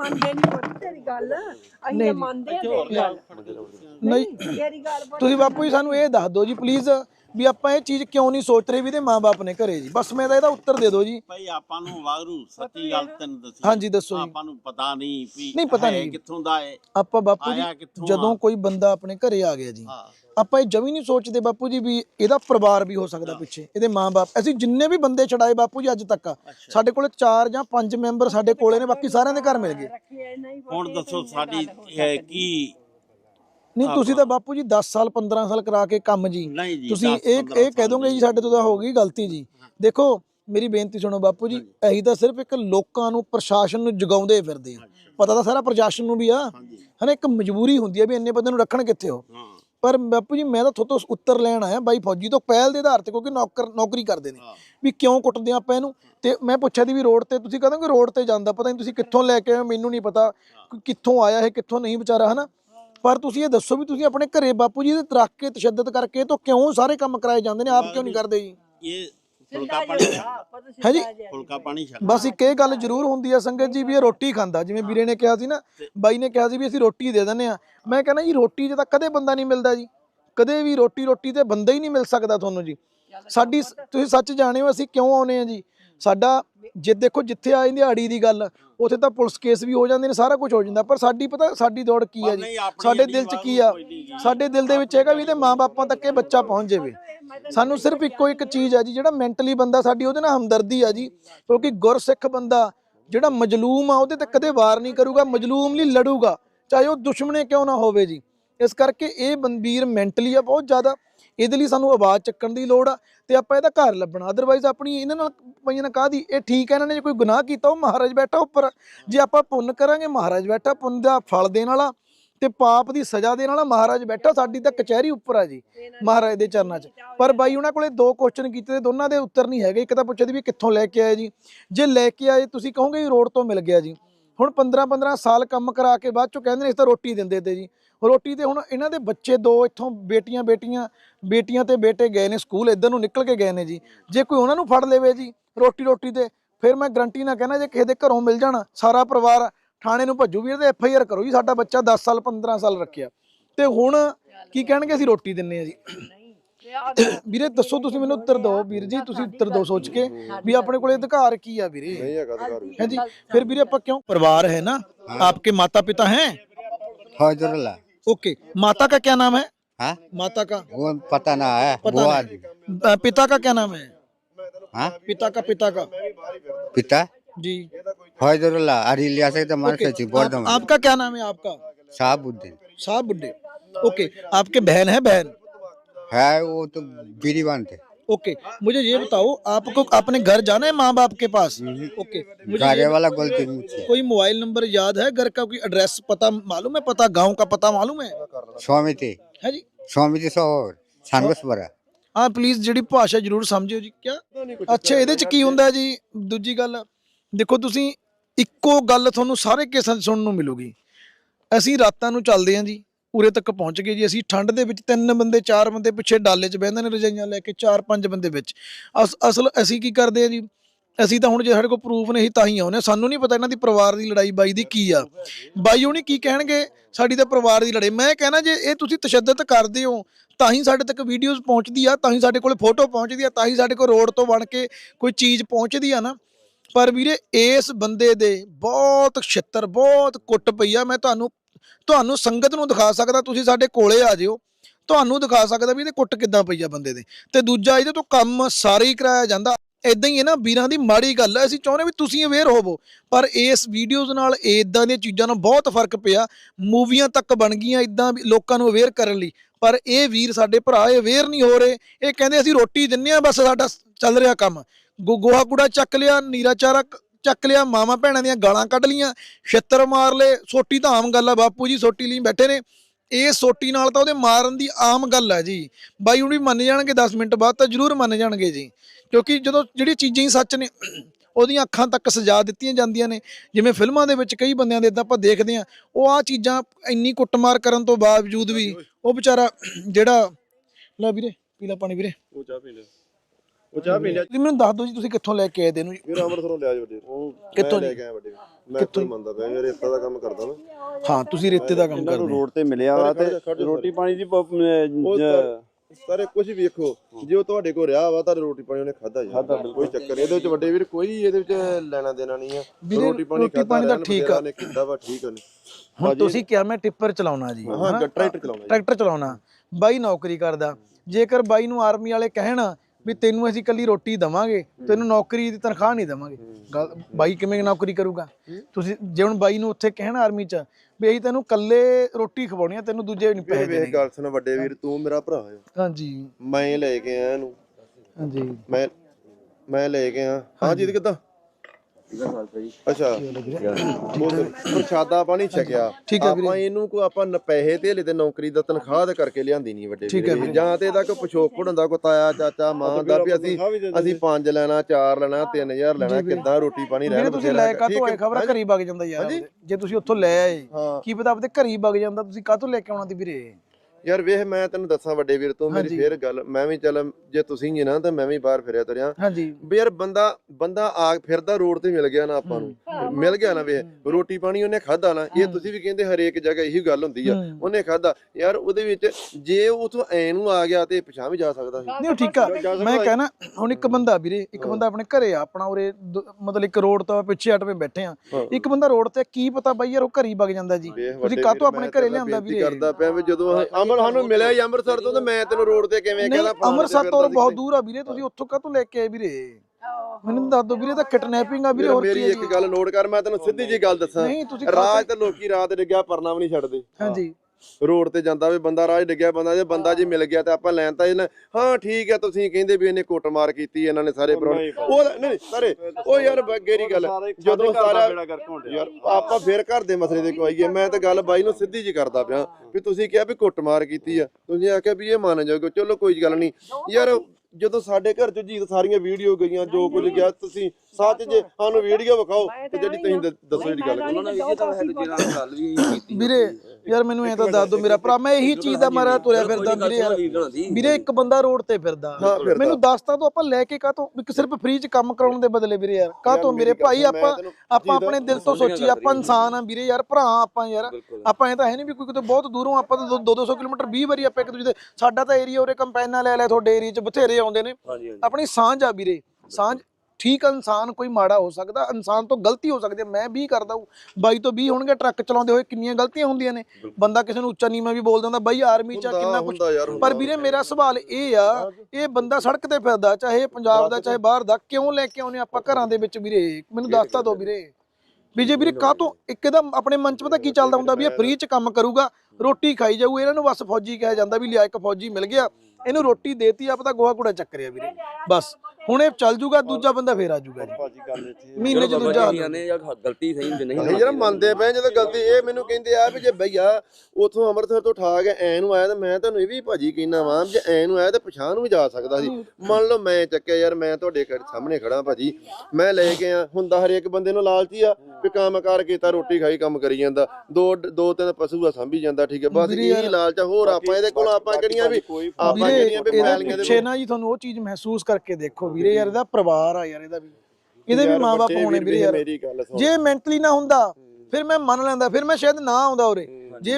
E: ਪੁੱਤ ਤੇਰੀ ਗੱਲ। ਅਸੀਂ ਤਾਂ ਮੰਨਦੇ ਆ ਤੇਰੀ ਗੱਲ।
A: ਨਹੀਂ।
E: ਤੇਰੀ ਗੱਲ ਪੁੱਤ
A: ਤੁਸੀਂ ਬਾਪੂ ਜੀ ਸਾਨੂੰ ਇਹ ਦੱਸ ਦਿਓ ਜੀ ਪਲੀਜ਼ ਵੀ ਆਪਾਂ ਇਹ ਚੀਜ਼ ਕਿਉਂ ਨਹੀਂ ਸੋਚ ਰਹੇ ਵੀ ਇਹਦੇ ਮਾਪੇ ਨੇ ਘਰੇ ਜੀ? ਬਸ ਮੈਂ ਤਾਂ ਇਹਦਾ ਉੱਤਰ ਦੇ ਦਿਓ ਜੀ।
D: ਭਾਈ ਆਪਾਂ ਨੂੰ ਵਾਗਰੂ ਸੱਚੀ ਗੱਲ ਤੈਨੂੰ ਦੱਸੀ।
A: ਹਾਂਜੀ ਦੱਸੋ ਜੀ।
D: ਆਪਾਂ ਨੂੰ ਪਤਾ ਨਹੀਂ ਵੀ
A: ਨਹੀਂ, ਪਤਾ ਨਹੀਂ।
D: ਕਿੱਥੋਂ ਦਾ ਹੈ
A: ਆਪਾਂ ਬਾਪੂ ਜੀ ਜਦੋਂ? ਕੋਈ ਬੰਦਾ ਆਪਣੇ ਘਰੇ ਆ ਗਿਆ ਜੀ ਆਪਾਂ ਇਹ ਜਮੀ ਨਹੀਂ ਸੋਚਦੇ ਬਾਪੂ ਜੀ ਵੀ ਇਹਦਾ ਪਰਿਵਾਰ ਵੀ ਹੋ ਸਕਦਾ ਪਿੱਛੇ ਇਹਦੇ ਮਾਪੇ ਅਸੀਂ ਜਿੰਨੇ ਵੀ ਬੰਦੇ ਛਡਾਏ ਬਾਪੂ ਜੀ ਅੱਜ ਤੱਕ ਸਾਡੇ ਕੋਲੇ 4 ਜਾਂ 5 ਮੈਂਬਰ ਸਾਡੇ ਕੋਲੇ ਨੇ ਬਾਕੀ ਸਾਰਿਆਂ ਦੇ ਘਰ ਮਿਲ ਗਏ।
D: ਹੁਣ ਦੱਸੋ ਸਾਡੀ ਕੀ
A: ਨਹੀਂ ਤੁਸੀਂ ਤਾਂ ਬਾਪੂ ਜੀ 10 ਸਾਲ 15 ਸਾਲ ਕਰਾ ਕੇ ਕੰਮ ਜੀ। ਤੁਸੀਂ
D: 10,
A: ਇਹ
D: 15
A: ਇਹ ਕਹਿ ਦੋਗੇ ਜੀ ਸਾਡੇ ਤੋਂ ਤਾਂ ਹੋ ਗਈ ਗਲਤੀ ਜੀ। ਦੇਖੋ ਮੇਰੀ ਬੇਨਤੀ ਸੁਣੋ ਬਾਪੂ ਜੀ ਅਸੀਂ ਤਾਂ ਸਿਰਫ ਇੱਕ ਲੋਕਾਂ ਨੂੰ ਪ੍ਰਸ਼ਾਸਨ ਨੂੰ ਜਗਾਉਂਦੇ ਫਿਰਦੇ ਆ ਪਤਾ ਤਾਂ ਸਾਰਾ ਪ੍ਰਸ਼ਾਸਨ ਨੂੰ ਵੀ ਆ। ਹਨਾ ਇੱਕ ਮਜਬੂਰੀ ਹੁੰਦੀ ਹੈ ਵੀ ਇੰਨੇ ਬੰਦੇ ਨੂੰ ਰੱਖਣ ਕਿੱਥੇ ਹੋ। ਪਰ ਬਾਪੂ ਜੀ ਮੈਂ ਤਾਂ ਤੁਹਾਡੇ ਤੋਂ ਉੱਤਰ ਲੈਣ ਆਇਆ ਬਾਈ ਫੌਜੀ ਤੋਂ ਪਹਿਲ ਦੇ ਆਧਾਰ ਤੇ ਕਿਉਂਕਿ ਨੌਕਰ ਨੌਕਰੀ ਕਰਦੇ ਨੇ। ਵੀ ਕਿਉਂ ਕੁੱਟਦੇ ਆ ਆਪਾਂ ਇਹਨੂੰ? ਤੇ ਮੈਂ ਪੁੱਛਿਆ ਦੀ ਵੀ ਰੋਡ ਤੇ ਤੁਸੀਂ ਕਹਿੰਦੇ ਕਿ ਰੋਡ ਤੇ ਜਾਂਦਾ ਪਤਾ ਨਹੀਂ ਤੁਸੀਂ ਕਿੱਥੋਂ ਲੈ ਕੇ ਆਏ ਮੈਨੂੰ ਨਹੀਂ ਪਤਾ। ਕਿ ਕਿੱਥੋਂ ਆਇਆ ਇਹ ਕਿੱਥੋਂ ਨਹੀਂ ਵਿਚਾਰਾ ਹਨਾ? ਪਰ ਤੁਸੀਂ ਇਹ ਦੱਸੋ ਵੀ ਤੁਸੀਂ ਆਪਣੇ ਘਰੇ ਬਾਪੂ ਜੀ ਦੇ ਤਰੱਕ ਤਸ਼ੱਦਦ ਕਰਕੇ ਤੋਂ ਕਿਉਂ ਸਾਰੇ ਕੰਮ ਕਰਾਏ ਜਾਂਦੇ ਨੇ? ਆਪ ਕਿਉਂ ਨਹੀਂ ਕਰਦੇ ਜੀ?
D: ਇਹ ਫੁਲਕਾ ਪਾਣੀ
A: ਹੈ ਜੀ?
D: ਫੁਲਕਾ ਪਾਣੀ ਛਕ
A: ਬਸ ਇੱਕ ਇਹ ਗੱਲ ਜ਼ਰੂਰ ਹੁੰਦੀ ਆ ਸੰਗਤ ਜੀ ਵੀ ਇਹ ਰੋਟੀ ਖਾਂਦਾ। ਜਿਵੇਂ ਵੀਰੇ ਨੇ ਕਿਹਾ ਸੀ ਨਾ ਬਾਈ ਨੇ ਕਿਹਾ ਸੀ ਵੀ ਅਸੀਂ ਰੋਟੀ ਦੇ ਦਿੰਦੇ ਆ ਮੈਂ ਕਹਿੰਦਾ ਜੀ ਰੋਟੀ 'ਚ ਤਾਂ ਕਦੇ ਬੰਦਾ ਨਹੀਂ ਮਿਲਦਾ ਜੀ। ਕਦੇ ਵੀ ਰੋਟੀ ਰੋਟੀ ਤੇ ਬੰਦਾ ਹੀ ਨਹੀਂ ਮਿਲ ਸਕਦਾ ਤੁਹਾਨੂੰ ਜੀ। ਸਾਡੀ ਤੁਸੀਂ ਸੱਚ ਜਾਣੇ ਹੋ ਅਸੀਂ ਕਿਉਂ ਆਉਨੇ ਆ ਜੀ? ਸਾਡਾ ਜੇ ਦੇਖੋ ਜਿੱਥੇ ਆ ਜਾਂਦੀ ਆੜੀ ਦੀ ਗੱਲ ਉੱਥੇ ਤਾਂ ਪੁਲਿਸ ਕੇਸ ਵੀ ਹੋ ਜਾਂਦੇ ਨੇ ਸਾਰਾ ਕੁਝ ਹੋ ਜਾਂਦਾ ਪਰ ਸਾਡੀ ਪਤਾ ਸਾਡੀ ਦੌੜ ਕੀ ਆ ਜੀ? ਸਾਡੇ ਦਿਲ 'ਚ ਕੀ ਆ। ਸਾਡੇ ਦਿਲ ਦੇ ਵਿੱਚ ਹੈਗਾ ਵੀ ਇਹਦੇ ਮਾਪੇ ਤੱਕ ਇਹ ਬੱਚਾ ਪਹੁੰਚ ਜਾਵੇ। ਸਾਨੂੰ ਸਿਰਫ ਇੱਕੋ ਇੱਕ ਚੀਜ਼ ਆ ਜੀ ਜਿਹੜਾ ਮੈਂਟਲੀ ਬੰਦਾ ਸਾਡੀ ਉਹਦੇ ਨਾਲ ਹਮਦਰਦੀ ਆ ਜੀ ਕਿਉਂਕਿ ਗੁਰਸਿੱਖ ਬੰਦਾ ਜਿਹੜਾ ਮਜਲੂਮ ਆ ਉਹਦੇ ਤੇ ਕਦੇ ਵਾਰ ਨਹੀਂ ਕਰੂਗਾ ਮਜਲੂਮ ਲਈ ਲੜੂਗਾ ਚਾਹੇ ਉਹ ਦੁਸ਼ਮਣੇ ਕਿਉਂ ਨਾ ਹੋਵੇ ਜੀ। ਇਸ ਕਰਕੇ ਇਹ ਬੰਬੀਰ ਮੈਂਟਲੀ ਆ ਬਹੁਤ ਜ਼ਿਆਦਾ ਇਹਦੇ ਲਈ ਸਾਨੂੰ ਆਵਾਜ਼ ਚੱਕਣ ਦੀ ਲੋੜ ਆ ਤੇ ਆਪਾਂ ਇਹਦਾ ਘਰ ਲੱਭਣਾ। ਅਦਰਵਾਈਜ਼ ਆਪਣੀ ਇਹਨਾਂ ਨਾਲ ਪਈਆਂ ਨਾ ਕਾਹਦੀ? ਇਹ ਠੀਕ ਹੈ ਇਹਨਾਂ ਨੇ ਜੇ ਕੋਈ ਗੁਨਾਹ ਕੀਤਾ, ਉਹ ਮਹਾਰਾਜ ਬੈਠਾ ਉੱਪਰ। ਜੇ ਆਪਾਂ ਪੁੰਨ ਕਰਾਂਗੇ, ਮਹਾਰਾਜ ਬੈਠਾ ਪੁੰਨ ਦਾ ਫਲ ਦੇਣ ਵਾਲਾ ਤੇ ਪਾਪ ਦੀ ਸਜ਼ਾ ਦੇਣ ਵਾਲਾ ਮਹਾਰਾਜ ਬੈਠਾ, ਸਾਡੀ ਤਾਂ ਕਚਹਿਰੀ ਉੱਪਰ ਆ ਜੀ, ਮਹਾਰਾਜ ਦੇ ਚਰਨਾਂ 'ਚ। ਪਰ ਬਾਈ ਉਹਨਾਂ ਕੋਲੇ ਦੋ ਕੁਐਸਚਨ ਕੀਤੇ ਤੇ ਦੋਨਾਂ ਦੇ ਉੱਤਰ ਨਹੀਂ ਹੈਗੇ। ਇੱਕ ਤਾਂ ਪੁੱਛਿਆ ਸੀ ਵੀ ਕਿੱਥੋਂ ਲੈ ਕੇ ਆਏ ਜੀ? ਜੇ ਲੈ ਕੇ ਆਏ, ਤੁਸੀਂ ਕਹੋਗੇ ਰੋਡ ਤੋਂ ਮਿਲ ਗਿਆ ਜੀ। ਹੁਣ 15 15 ਸਾਲ ਕੰਮ ਕਰਾ ਕੇ ਬਾਅਦ ਚੋਂ ਕਹਿੰਦੇ ਨੇ ਇਸ ਤਾਂ ਰੋਟੀ ਦਿੰਦੇ ਤੇ ਜੀ। ਰੋਟੀ ਤੇ ਹੁਣ ਇਹਨਾਂ ਦੇ ਬੱਚੇ ਦੋ ਇੱਥੋਂ ਬੇਟੀਆਂ ਬੇਟੀਆਂ ਬੇਟੀਆਂ ਤੇ ਬੇਟੇ ਗਏ ਨੇ ਸਕੂਲ ਇੱਧਰ ਨੂੰ ਨਿਕਲ ਕੇ ਗਏ ਨੇ ਜੀ। ਜੇ ਕੋਈ ਉਹਨਾਂ ਨੂੰ ਫੜ ਲਵੇ ਜੀ ਰੋਟੀ ਰੋਟੀ ਤੇ ਫਿਰ ਮੈਂ ਗਰੰਟੀ ਨਾਲ ਕਹਿੰਦਾ ਜੇ ਕਿਸੇ ਦੇ ਘਰੋਂ ਮਿਲ ਜਾਣ ਸਾਰਾ ਪਰਿਵਾਰ ਥਾਣੇ ਨੂੰ ਭੱਜੂ ਵੀ ਇਹਦੇ ਐਫ ਆਈ ਆਰ ਕਰੋ ਜੀ ਸਾਡਾ ਬੱਚਾ 10 ਸਾਲ 15 ਸਾਲ ਰੱਖਿਆ। ਤੇ ਹੁਣ ਕੀ ਕਹਿਣਗੇ ਅਸੀਂ ਰੋਟੀ ਦਿੰਨੇ ਆ ਜੀ? ਵੀਰੇ ਦੱਸੋ ਤੁਸੀਂ ਮੈਨੂੰ ਉੱਤਰ ਦਿਓ ਵੀਰ ਜੀ ਤੁਸੀਂ ਉੱਤਰ ਦਿਓ ਸੋਚ ਕੇ ਵੀ ਆਪਣੇ ਕੋਲੇ ਅਧਿਕਾਰ ਕੀ ਆ ਵੀਰੇ?
C: ਨਹੀਂ
A: ਫਿਰ ਵੀਰੇ ਆਪਾਂ ਕਿਉਂ? ਪਰਿਵਾਰ ਹੈ ਨਾ ਆਪਕੇ ਮਾਤਾ ਪਿਤਾ ਹੈ ਹਾਂ
G: ਜਰਲਾ
A: ओके। माता का क्या नाम है?
G: हा?
A: माता का।
G: वो पता ना है
A: पता नहीं। पिता का क्या नाम है?
G: हा?
A: पिता का पिता का।
G: पिता?
A: जी।
G: फैजुल्ला अरिलिया से तो
A: ओके। आप, आपका क्या नाम है आपका?
G: शाहबुद्दीन।
A: साहब बुड्ढे ओके। आपके बहन है बहन?
G: है वो तो बीरीवान थे।
A: ओके मुझे ये बताओ आपको अपने घर जाना है माँ बाप के पास ओके मुझे
G: गारे
A: ये-
G: वाला गलती मुझसे
A: कोई मोबाइल नंबर याद है घर का कोई एड्रेस पता मालूम है पता गांव का पता मालूम है
G: स्वामिति
A: है जी
G: स्वामिति सौर छानबसपुरा
A: ਹਾਂ ਪਲੀਜ਼ ਜਿਹੜੀ ਭਾਸ਼ਾ ਜ਼ਰੂਰ ਸਮਝਿਓ ਜੀ ਕਿਆ ਅੱਛਾ ਇਹਦੇ ਚ ਕੀ ਹੁੰਦਾ ਜੀ ਦੂਜੀ ਗੱਲ ਦੇਖੋ ਤੁਸੀਂ ਇੱਕੋ ਗੱਲ ਤੁਹਾਨੂੰ ਸਾਰੇ ਕੇਸਾਂ 'ਚ ਸੁਣਨ ਨੂੰ ਮਿਲੂਗੀ ਅਸੀਂ ਰਾਤਾਂ ਨੂੰ ਚੱਲਦੇ ਆਂ ਜੀ ਉਰੇ ਤੱਕ ਪਹੁੰਚ ਗਏ ਜੀ। ਅਸੀਂ ਠੰਡ ਦੇ ਵਿੱਚ ਤਿੰਨ ਬੰਦੇ, ਚਾਰ ਬੰਦੇ ਪਿੱਛੇ ਡਾਲੇ 'ਚ ਬਹਿੰਦੇ ਨੇ, ਰਜਾਈਆਂ ਲੈ ਕੇ ਚਾਰ ਪੰਜ ਬੰਦੇ ਵਿੱਚ। ਅਸ- ਅਸਲ ਅਸੀਂ ਕੀ ਕਰਦੇ ਆ ਜੀ? ਅਸੀਂ ਤਾਂ ਹੁਣ ਜੇ ਸਾਡੇ ਕੋਲ ਪ੍ਰੂਫ ਨਹੀਂ ਤਾਂ ਹੀ ਆਉਨੇ ਸਾਨੂੰ ਨਹੀਂ ਪਤਾ ਇਹਨਾਂ ਦੀ ਪਰਿਵਾਰ ਦੀ ਲੜਾਈ ਬਾਈ ਦੀ ਕੀ ਆ। ਬਾਈ ਹੋਣੀ ਕੀ ਕਹਿਣਗੇ? ਸਾਡੀ ਤਾਂ ਪਰਿਵਾਰ ਦੀ ਲੜਾਈ। ਮੈਂ ਕਹਿਣਾ ਜੇ ਇਹ ਤੁਸੀਂ ਤਸ਼ੱਦਦ ਕਰਦੇ ਹੋ, ਤਾਂ ਹੀ ਸਾਡੇ ਤੱਕ ਵੀਡੀਓਜ਼ ਪਹੁੰਚਦੀ ਆ, ਤਾਂ ਹੀ ਸਾਡੇ ਕੋਲ ਫੋਟੋ ਪਹੁੰਚਦੀ ਆ, ਤਾਂ ਹੀ ਸਾਡੇ ਕੋਲ ਰੋਡ ਤੋਂ ਬਣ ਕੇ ਕੋਈ ਚੀਜ਼ ਪਹੁੰਚਦੀ ਆ ਨਾ। ਪਰ ਵੀਰੇ, ਇਸ ਬੰਦੇ ਦੇ ਬਹੁਤ ਛਿੱਤਰ, ਬਹੁਤ ਕੁੱਟ ਪਈ ਆ। ਮੈਂ ਤੁਹਾਨੂੰ ਤੁਹਾਨੂੰ ਸੰਗਤ ਨੂੰ ਦਿਖਾ ਸਕਦਾ, ਤੁਸੀਂ ਸਾਡੇ ਕੋਲੇ ਆ ਜਿਓ। ਤੁਹਾਨੂੰ ਦਿਖਾ ਸਕਦਾ ਵੀ ਇਹਦੇ ਕੁੱਟ ਕਿੱਦਾਂ ਪਈ ਆ ਬੰਦੇ ਦੇ। ਤੇ ਦੂਜਾ, ਇਹਦੇ ਤੋਂ ਕੰਮ ਸਾਰੇ ਹੀ ਕਰਾਇਆ ਜਾਂਦਾ। ਇਦਾਂ ਹੀ ਹੈ ਨਾ, ਵੀਰਾਂ ਦੀ ਮਾੜੀ ਗੱਲ ਹੈ, ਅਸੀਂ ਚਾਹੁੰਦੇ ਵੀ ਤੁਸੀਂ ਅਵੇਅਰ ਹੋਵੋ। ਪਰ ਇਸ ਵੀਡੀਓਜ਼ ਨਾਲ ਇਦਾਂ ਦੀਆਂ ਚੀਜ਼ਾਂ ਨਾਲ ਬਹੁਤ ਫ਼ਰਕ ਪਿਆ। ਮੂਵੀਆਂ ਤੱਕ ਬਣ ਗਈਆਂ ਇਦਾਂ ਵੀ ਲੋਕਾਂ ਨੂੰ ਅਵੇਅਰ ਕਰਨ ਲਈ। ਪਰ ਇਹ ਵੀਰ ਸਾਡੇ ਭਰਾ ਅਵੇਅਰ ਨਹੀਂ ਹੋ ਰਹੇ। ਇਹ ਕਹਿੰਦੇ ਅਸੀਂ ਰੋਟੀ ਦਿੰਨੇ ਆ, ਬਸ ਸਾਡਾ ਚੱਲ ਰਿਹਾ ਕੰਮ। ਗੋ- ਗੋਹਾ ਕੂੜਾ ਚੱਕ ਲਿਆ, ਨੀਰਾ ਚਾਰਾ ਚੱਕ ਲਿਆ ਮਾਮਾ ਭੈਣਾਂ ਦੀਆਂ ਗਾਲਾਂ ਕੱਢ ਲੀਆਂ ਛਿੱਤਰ ਮਾਰ ਲਏ ਸੋਟੀ ਤਾਂ ਆਮ ਗੱਲ ਆ ਬਾਪੂ ਜੀ ਸੋਟੀ ਲਈ ਬੈਠੇ ਨੇ। ਇਹ ਸੋਟੀ ਨਾਲ ਤਾਂ ਉਹਦੇ ਮਾਰਨ ਦੀ ਆਮ ਗੱਲ ਹੈ ਜੀ। ਬਾਈ ਹੁਣ ਵੀ ਮੰਨ ਜਾਣਗੇ 10 ਮਿੰਟ ਬਾਅਦ ਤਾਂ ਜ਼ਰੂਰ ਮੰਨ ਜਾਣਗੇ ਜੀ। ਕਿਉਂਕਿ ਜਦੋਂ ਜਿਹੜੀ ਚੀਜ਼ਾਂ ਹੀ ਸੱਚ ਨੇ ਉਹਦੀਆਂ ਅੱਖਾਂ ਤੱਕ ਸਜਾ ਦਿੱਤੀਆਂ ਜਾਂਦੀਆਂ ਨੇ। ਜਿਵੇਂ ਫਿਲਮਾਂ ਦੇ ਵਿੱਚ ਕਈ ਬੰਦਿਆਂ ਦੇ ਇਦਾਂ ਆਪਾਂ ਦੇਖਦੇ ਆ ਉਹ ਆ ਚੀਜ਼ਾਂ ਇੰਨੀ ਕੁੱਟਮਾਰ ਕਰਨ ਤੋਂ ਬਾਵਜੂਦ ਵੀ ਉਹ ਵਿਚਾਰਾ ਜਿਹੜਾ ਲੈ ਵੀਰੇ ਪੀਲਾ ਪਾਣੀ ਵੀਰੇ।
B: ਉਹ ਚਾਹ ਪੀ ਲਿਆ ਉਹ ਚਾਹ ਪੀ ਲਿਆ।
A: ਤੁਸੀਂ ਮੈਨੂੰ ਦੱਸ ਦਿਓ ਜੀ ਤੁਸੀਂ ਕਿੱਥੋਂ ਲੈ ਕੇ ਆਏ ਦੇ ਜੀ?
C: ਵੀਰ ਅੰਮ੍ਰਿਤਸਰੋਂ ਲਿਆ ਜੀ। ਵੱਡੇ ਉਹ
A: ਕਿੱਥੋਂ
C: ਲੈ? ਕੇ ਆਇਆ ਵੱਡੇ ਮੈਂ ਕੋਈ ਮੰਨਦਾ ਪਿਆ ਮੇਰੇ ਰੇਤਾ ਦਾ ਕੰਮ ਕਰਦਾ ਨਾ।
A: ਹਾਂ ਤੁਸੀਂ ਰੇਤੇ ਦਾ ਕੰਮ
B: ਨੂੰ
A: ਕਰਦੇ। ਹੋ।
B: ਰੋਡ ਤੇ ਮਿਲਿਆ ਵਾ ਤੇ ਰੋਟੀ ਪਾਣੀ ਦੀ
C: ਸਾਰੇ ਕੁਝ ਵੇਖੋ ਜੇ ਉਹ ਤੁਹਾਡੇ ਕੋਲ ਰਿਹਾ ਵਾ ਤਾਂ ਰੋਟੀ ਪਾਣੀ ਉਹਨੇ ਖਾਦਾ ਜੀ ਕੋਈ ਚੱਕਰ ਇਹਦੇ ਵਿੱਚ ਵੱਡੇ ਵੀਰ ਕੋਈ ਇਹਦੇ ਵਿੱਚ ਲੈਣਾ ਦੇਣਾ ਨਹੀਂ ਆ। ਰੋਟੀ ਪਾਣੀ
A: ਰੋਟੀ ਪਾਣੀ ਤਾਂ ਠੀਕ ਆ।
C: ਨੇ ਕੀਤਾ ਵਾ ਠੀਕ ਉਹਨੇ।
A: ਹੁਣ ਤੁਸੀਂ ਕਿਹਾ ਮੈਂ ਟਿੱਪਰ ਚਲਾਉਣਾ ਜੀ
C: ਹਾਂ? ਟਰੈਕਟਰ ਚਲਾਉਣਾ
A: ਟਰੈਕਟਰ ਚਲਾਉਣਾ। ਬਾਈ ਨੌਕਰੀ ਕਰਦਾ। ਜੇਕਰ ਬਾਈ ਨੂੰ ਆਰਮੀ ਵਾਲੇ ਕਹਿਣ ਵੀ ਤੈਨੂੰ ਅਸੀਂ ਕੱਲੀ ਰੋਟੀ ਦਵਾਂਗੇ ਤੈਨੂੰ ਨੌਕਰੀ ਦੀ ਤਨਖਾਹ ਨਹੀਂ ਦਵਾਂਗੇ। ਗੱਲ ਬਾਈ ਕਿਵੇਂ ਨੌਕਰੀ ਕਰੂਗਾ? ਤੁਸੀਂ ਜੇ ਹੁਣ ਬਾਈ ਨੂੰ ਉੱਥੇ ਕਹਿਣ ਆਰਮੀ 'ਚ ਵੀ ਅਸੀਂ ਤੈਨੂੰ ਕੱਲੇ ਰੋਟੀ ਖਵਾਉਣੀ ਆ ਤੈਨੂੰ ਦੂਜੇ ਨਹੀਂ ਪੈਸੇ ਦੇਣੇ।
C: ਗੱਲ ਸੁਣ ਵੱਡੇ ਵੀਰ ਤੂੰ ਮੇਰਾ ਭਰਾ ਆ।
A: ਹਾਂਜੀ।
C: ਮੈਂ ਲੈ ਕੇ ਆਇਆ ਇਹਨੂੰ।
A: ਹਾਂਜੀ।
C: ਮੈਂ ਮੈਂ ਲੈ ਕੇ ਆ ਹਾਂ ਜੀਤ ਕਿੱਦਾਂ? ਅੱਛਾ। ਉਹ ਪ੍ਰਸ਼ਾਦਾ ਪਾਣੀ ਛਕਿਆ। ਆਪਾਂ ਇਹਨੂੰ ਕੋਈ ਆਪਾਂ ਪੈਸੇ ਧੇਲੇ ਤੇ ਨੌਕਰੀ ਦਾ ਤਨਖਾਹ ਦੇ ਕਰਕੇ ਲਿਆਂਦੀ ਨਹੀਂ ਵੱਡੇ ਵੀਰੇ। ਜਾਂ ਤੇ ਇਹਦਾ ਕੋਈ ਪਿਛੋਕੜ ਹੁੰਦਾ ਕੋਈ ਤਾਇਆ ਚਾਚਾ ਮਾਂ ਦਾ ਵੀ ਅਸੀਂ ਅਸੀਂ 5 ਲੈਣਾ 4 ਲੈਣਾ 3000 ਲੈਣਾ ਕਿੱਦਾਂ ਰੋਟੀ ਪਾਣੀ ਰਹਿਣ
A: ਤੁਸੀਂ ਲੈ ਕਾਹਤੋਂ ਆਏ? ਖਬਰ ਘਰੀ ਵਗ ਜਾਂਦਾ ਯਾਰ ਜੇ ਤੁਸੀਂ ਉੱਥੋਂ ਲੈ ਆਏ ਕੀ ਪਤਾ ਆਪਦੇ ਘਰੀ ਵਗ ਜਾਂਦਾ ਤੁਸੀਂ ਕਾਹਤੋਂ ਲੈ ਕੇ ਆਉਣਾ ਦੀ ਵੀਰੇ?
C: ਯਾਰ ਵੇਖ ਮੈਂ ਤੈਨੂੰ ਦੱਸਾਂ ਵੱਡੇ ਵੀਰ ਤੂੰ ਮੇਰੀ। ਫੇਰ ਗੱਲ। ਮੈਂ ਵੀ ਚੱਲ ਜੇ ਤੁਸੀਂ ਹੀ ਨਾ ਤਾਂ ਮੈਂ ਵੀ ਬਾਹਰ ਫਿਰਿਆ ਤੁਰਿਆ।
A: ਹਾਂਜੀ।
C: ਵੀ ਯਾਰ ਬੰਦਾ ਬੰਦਾ ਆ ਫਿਰਦਾ ਰੋਡ ਤੇ ਮਿਲ ਗਿਆ ਨਾ ਆਪਾਂ ਨੂੰ। ਮਿਲ ਗਿਆ ਨਾ ਵੇ। ਰੋਟੀ ਪਾਣੀ ਉਹਨੇ ਖਾਦਾ ਨਾ। ਇਹ ਤੁਸੀਂ ਵੀ ਕਹਿੰਦੇ ਹਰੇਕ ਜਗ੍ਹਾ ਇਹੀ ਗੱਲ ਹੁੰਦੀ ਆ। ਉਹਨੇ ਖਾਦਾ ਯਾਰ ਉਹਦੇ ਵਿੱਚ ਜੇ ਉਥੋਂ ਐ ਨੂੰ ਆ ਗਿਆ ਤੇ ਪਛਾਣ ਵੀ ਜਾ ਸਕਦਾ ਸੀ।
A: ਨਹੀਂ ਉਹ ਠੀਕ ਆ। ਮੈਂ ਕਹਿਣਾ ਹੁਣ ਇੱਕ ਬੰਦਾ ਵੀਰੇ ਇੱਕ ਬੰਦਾ ਆਪਣੇ ਘਰੇ ਆ ਆਪਣਾ ਉਰੇ ਮਤਲਬ ਇੱਕ ਰੋਡ ਤੋਂ ਪਿੱਛੇ ਹਟ ਕੇ ਬੈਠੇ ਆ। ਇੱਕ ਬੰਦਾ ਰੋਡ ਤੇ ਕੀ ਪਤਾ ਬਾਈ ਯਾਰ ਉਹ ਘਰੀ ਵਗ ਜਾਂਦਾ ਜੀ। ਤੁਸੀਂ ਕਾਹਤੋਂ
C: ਵੀਰ,
A: ਆਪਣੇ ਘਰੇ ਲਿਆਂਦਾ ਵੀਰੇ?
C: ਕਰਦਾ ਪਿਆ ਵੀ ਜਦੋਂ ਅਸੀਂ- ਅਮਰ ਸਾਨੂੰ ਮਿਲਿਆ ਹੀ ਅੰਮ੍ਰਿਤਸਰ ਤੋਂ ਤੇ ਮੈਂ ਤੈਨੂੰ ਰੋਡ ਤੇ ਕਿਵੇਂ
A: ਨਹੀਂ
C: ਕਹਦਾ
A: ਅੰਮ੍ਰਿਤਸਰ ਤੋਂ ਬਹੁਤ ਦੂਰ ਆ ਵੀਰੇ ਤੁਸੀਂ ਉੱਥੋਂ ਕਾਹਤੋਂ ਲੈ ਕੇ ਆਏ ਵੀਰੇ? ਮੈਨੂੰ ਦੱਸ ਦਿਓ ਵੀਰੇ ਤਾਂ ਕਿਡਨੈਪਿੰਗ ਆ ਵੀਰੇ ਹੋਰ ਕੀ
C: ਮੇਰੀ ਇੱਕ? ਗੱਲ ਨੋਟ ਕਰ ਮੈਂ ਤੈਨੂੰ ਸਿੱਧੀ ਜੀ ਗੱਲ ਦੱਸਾਂ। ਰਾਜ ਤੇ ਲੋਕੀ ਰਾਤ ਡਿੱਗਿਆ ਪਰਨਾ ਵੀ ਨਹੀਂ ਛੱਡਦੇ।
A: ਹਾਂਜੀ।
C: ਰੋਡ ਤੇ ਜਾਂਦਾ ਵੀ ਬੰਦਾ ਰਾਜ ਡਿੱਗਿਆ ਬੰਦਾ ਜੇ ਬੰਦਾ ਜੀ ਮਿਲ ਗਿਆ ਤੇ ਆਪਾਂ ਲੈਣ ਤਾਂ ਇਹਨਾਂ ਹਾਂ ਠੀਕ ਹੈ ਤੁਸੀਂ ਕਹਿੰਦੇ ਵੀ ਇਹਨੇ ਕੁੱਟਮਾਰ ਕੀਤੀ ਇਹਨਾਂ ਨੇ ਸਾਰੇ ਪ੍ਰਾਹੁਣੇ ਉਹ ਨਹੀਂ ਨਹੀਂ ਸਾਰੇ ਉਹ ਯਾਰ ਬੱਗੇਰੀ ਗੱਲ ਜਦੋਂ ਸਾਰਾ। ਯਾਰ ਆਪਾਂ ਫੇਰ ਘਰ ਦੇ ਮਸਲੇ ਦੇ ਕੋ ਆਈਏ। ਮੈਂ ਤਾਂ ਗੱਲ ਬਾਈ ਨੂੰ ਸਿੱਧੀ ਜੀ ਕਰਦਾ ਪਿਆ ਵੀ ਤੁਸੀਂ ਕਿਹਾ ਵੀ ਕੁੱਟਮਾਰ ਕੀਤੀ ਆ। ਤੁਸੀਂ ਆਖਿਆ ਵੀ ਇਹ ਮੰਨ ਜਾਓਗੇ। ਚਲੋ ਕੋਈ ਗੱਲ ਨਹੀਂ। ਯਾਰ ਜਦੋਂ ਸਾਡੇ ਘਰ ਚ ਜੀ ਸਾਰੀਆਂ ਵੀਡੀਓ ਗਈਆਂ ਜੋ ਕੁਝ ਗਿਆ ਤੁਸੀਂ ਸੱਚ ਜੇ ਸਾਨੂੰ ਵੀਡੀਓ ਵਿਖਾਓ ਤੇ ਜਿਹੜੀ ਤੁਸੀਂ ਦੱਸੋ ਜਿਹੜੀ ਗੱਲ
A: ਵੀਰੇ ਯਾਰ ਮੈਨੂੰ ਐ ਤਾਂ ਦੱਸ ਦਿਓ ਮੇਰਾ ਭਰਾ ਮੈਂ ਇਹੀ ਚੀਜ਼ ਦਾ ਮਾਰਾ ਤੁਰਿਆ ਫਿਰਦਾ ਵੀਰੇ ਯਾਰ। ਵੀਰੇ ਇੱਕ ਬੰਦਾ ਰੋਡ ਤੇ ਫਿਰਦਾ। ਮੈਨੂੰ ਦੱਸਤਾ ਤੂੰ ਆਪਾਂ ਲੈ ਕੇ ਕਾਹਤੋਂ ਇੱਕ ਸਿਰਫ ਫ੍ਰੀ ਚ ਕੰਮ ਕਰਾਉਣ ਦੇ ਬਦਲੇ ਵੀਰੇ ਯਾਰ। ਕਾਹਤੋਂ ਮੇਰੇ ਭਾਈ ਆਪਾਂ ਆਪਾਂ ਆਪਣੇ ਦਿਲ ਤੋਂ ਸੋਚੀ ਆਪਾਂ ਇਨਸਾਨ ਆ ਵੀਰੇ ਯਾਰ ਭਰਾ ਆਪਾਂ ਯਾਰ। ਆਪਾਂ ਇਹ ਤਾਂ ਹੈ ਨਹੀਂ ਵੀ ਕੋਈ ਕਿਤੇ ਬਹੁਤ ਦੂਰੋਂ ਆਪਾਂ ਤਾਂ 200 ਕਿਲੋਮੀਟਰ 20 ਵਾਰੀ ਆਪਾਂ ਇੱਕ ਦੂਜੇ ਦੇ ਸਾਡਾ ਤਾਂ ਏਰੀਆ ਉਰੇ ਕੰਪੈਨਾਂ ਲੈ ਲੈ ਤੁਹਾਡੇ ਏਰੀਆ ਚ ਬਥੇਰੇ ਆਉਂਦੇ ਨੇ। ਆਪਣੀ ਸਾਂਝ ਆ ਵੀਰੇ ਸਾਂਝ ਠੀਕ ਇਨਸਾਨ ਕੋਈ ਮਾੜਾ ਹੋ ਸਕਦਾ ਇਨਸਾਨ ਤੋਂ ਗਲਤੀ ਹੋ ਸਕਦੀ ਹੈ ਮੈਂ ਵੀ ਕਰਦਾ ਹੂੰ ਬਾਈ ਤੋਂ 20 ਹੋਣਗੇ ਟਰੱਕ ਚਲਾਉਂਦੇ ਹੋਏ ਕਿੰਨੀਆਂ ਗਲਤੀਆਂ ਹੁੰਦੀਆਂ ਨੇ? ਬੰਦਾ ਕਿਸੇ ਨੂੰ ਉੱਚਾ ਨੀਵਾਂ ਵੀ ਬੋਲ ਦਿੰਦਾ ਬਾਈ ਆਰਮੀ ਚ ਕਿੰਨਾ ਕੁਝ ਪਰ ਵੀਰੇ ਮੇਰਾ ਸਵਾਲ ਇਹ ਆ ਇਹ ਬੰਦਾ ਸੜਕ ਤੇ ਫਿਰਦਾ ਚਾਹੇ ਪੰਜਾਬ ਦਾ ਚਾਹੇ ਬਾਹਰ ਦਾ ਕਿਉਂ ਲੈ ਕੇ ਆਉਨੇ ਆਪਾਂ ਘਰਾਂ ਦੇ ਵਿੱਚ ਵੀਰੇ? ਮੈਨੂੰ ਦੱਸਤਾ ਦਿਓ ਵੀਰੇ। ਵੀ ਜੇ ਵੀਰੇ ਕਾਹਤੋਂ ਇੱਕਦਮ ਆਪਣੇ ਮਨ ਚ ਪਤਾ ਕੀ ਚੱਲਦਾ ਹੁੰਦਾ ਵੀ ਇਹ ਫ੍ਰੀ ਚ ਕੰਮ ਕਰੂਗਾ ਰੋਟੀ ਖਾਈ ਜਾਊ ਇਹਨਾਂ ਨੂੰ ਬਸ ਫੌਜੀ ਕਿਹਾ ਜਾਂਦਾ ਵੀ ਲਿਆ ਇੱਕ ਫੌਜੀ ਮਿਲ ਗਿਆ ਇਹਨੂੰ ਰੋਟੀ ਦੇਤੀ ਆ ਪਤਾ ਗੋਹਾ ਕੂੜਾ ਚੱਕ ਰਿਆ ਵੀਰੇ। ਬਸ। ਹੁਣ ਇਹ ਚੱਲ ਜੂਗਾ ਦੂਜਾ ਬੰਦਾ ਫੇਰ ਆ ਜੂਗਾ ਜੀ।
B: ਭਾਜੀ ਗੱਲ ਇੱਥੇ
A: ਮਹੀਨੇ ਚ ਦੂਜਾ ਹੱਲ।
H: ਗਲਤੀ ਸਹੀ ਨਹੀਂ
C: ਨਹੀਂ ਯਾਰ ਮੰਨਦੇ ਪਏ ਜਦੋਂ ਗਲਤੀ ਇਹ ਮੈਨੂੰ ਕਹਿੰਦੇ ਆ ਵੀ ਜੇ ਭਈਆ ਉਥੋਂ ਅੰਮ੍ਰਿਤਸਰ ਤੋਂ ਠਾ ਕੇ ਐ ਨੂੰ ਆਇਆ ਤਾਂ ਮੈਂ ਤੁਹਾਨੂੰ ਇਹ ਵੀ ਭਾਜੀ ਕਹਿਣਾ ਵਾਂ ਜੇ ਐ ਨੂੰ ਆਇਆ ਤਾਂ ਪਛਾਣ ਨੂੰ ਵੀ ਜਾ ਸਕਦਾ ਸੀ। ਮੰਨ ਲਓ ਮੈਂ ਚੱਕਿਆ ਯਾਰ ਮੈਂ ਤੁਹਾਡੇ ਘਰ ਸਾਹਮਣੇ ਖੜਾ ਭਾਜੀ। ਮੈਂ ਲੈ ਕੇ ਆ ਹੁੰਦਾ ਹਰੇਕ ਬੰਦੇ ਨੂੰ ਲਾਲਚੀ ਆ ਵੀ ਕੰਮ ਕਾਰ ਕੀਤਾ ਰੋਟੀ ਖਾਈ ਕੰਮ ਕਰੀ ਜਾਂਦਾ। ਦੋ ਦੋ ਤਿੰਨ ਪਸ਼ੂ ਆ ਸੰਭੀ ਜਾਂਦਾ ਠੀਕ ਹੈ ਬਸ ਇਹੀ ਲਾਲਚ ਆ ਹੋਰ ਆਪਾਂ ਇਹਦੇ ਕੋਲ ਆਪਾਂ ਕਿਹੜੀਆਂ ਵੀ ਆਪਾਂ ਕਿਹੜੀਆਂ ਵੀ ਪੈਲੀਆਂ ਦੇ
A: ਪਿੱਛੇ ਨਾ ਜੀ ਤੁਹਾਨੂੰ ਉਹ ਚੀਜ਼ ਮਹਿਸੂਸ ਕਰਕੇ ਦੇਖੋ ਵੀਰੇ ਯਾਰ ਇਹਦਾ ਪਰਿਵਾਰ ਆ ਯਾਰ ਇਹਦਾ ਵੀ। ਇਹਦੇ ਵੀ ਮਾਪੇ ਹੋਣੇ ਵੀਰੇ ਯਾਰ। ਜੇ ਮੈਂਟਲੀ ਨਾ ਹੁੰਦਾ ਫਿਰ ਮੈਂ ਮੰਨ ਲੈਂਦਾ ਫਿਰ ਮੈਂ ਸ਼ਾਇਦ ਨਾ ਆਉਂਦਾ ਉਰੇ। ਜੇ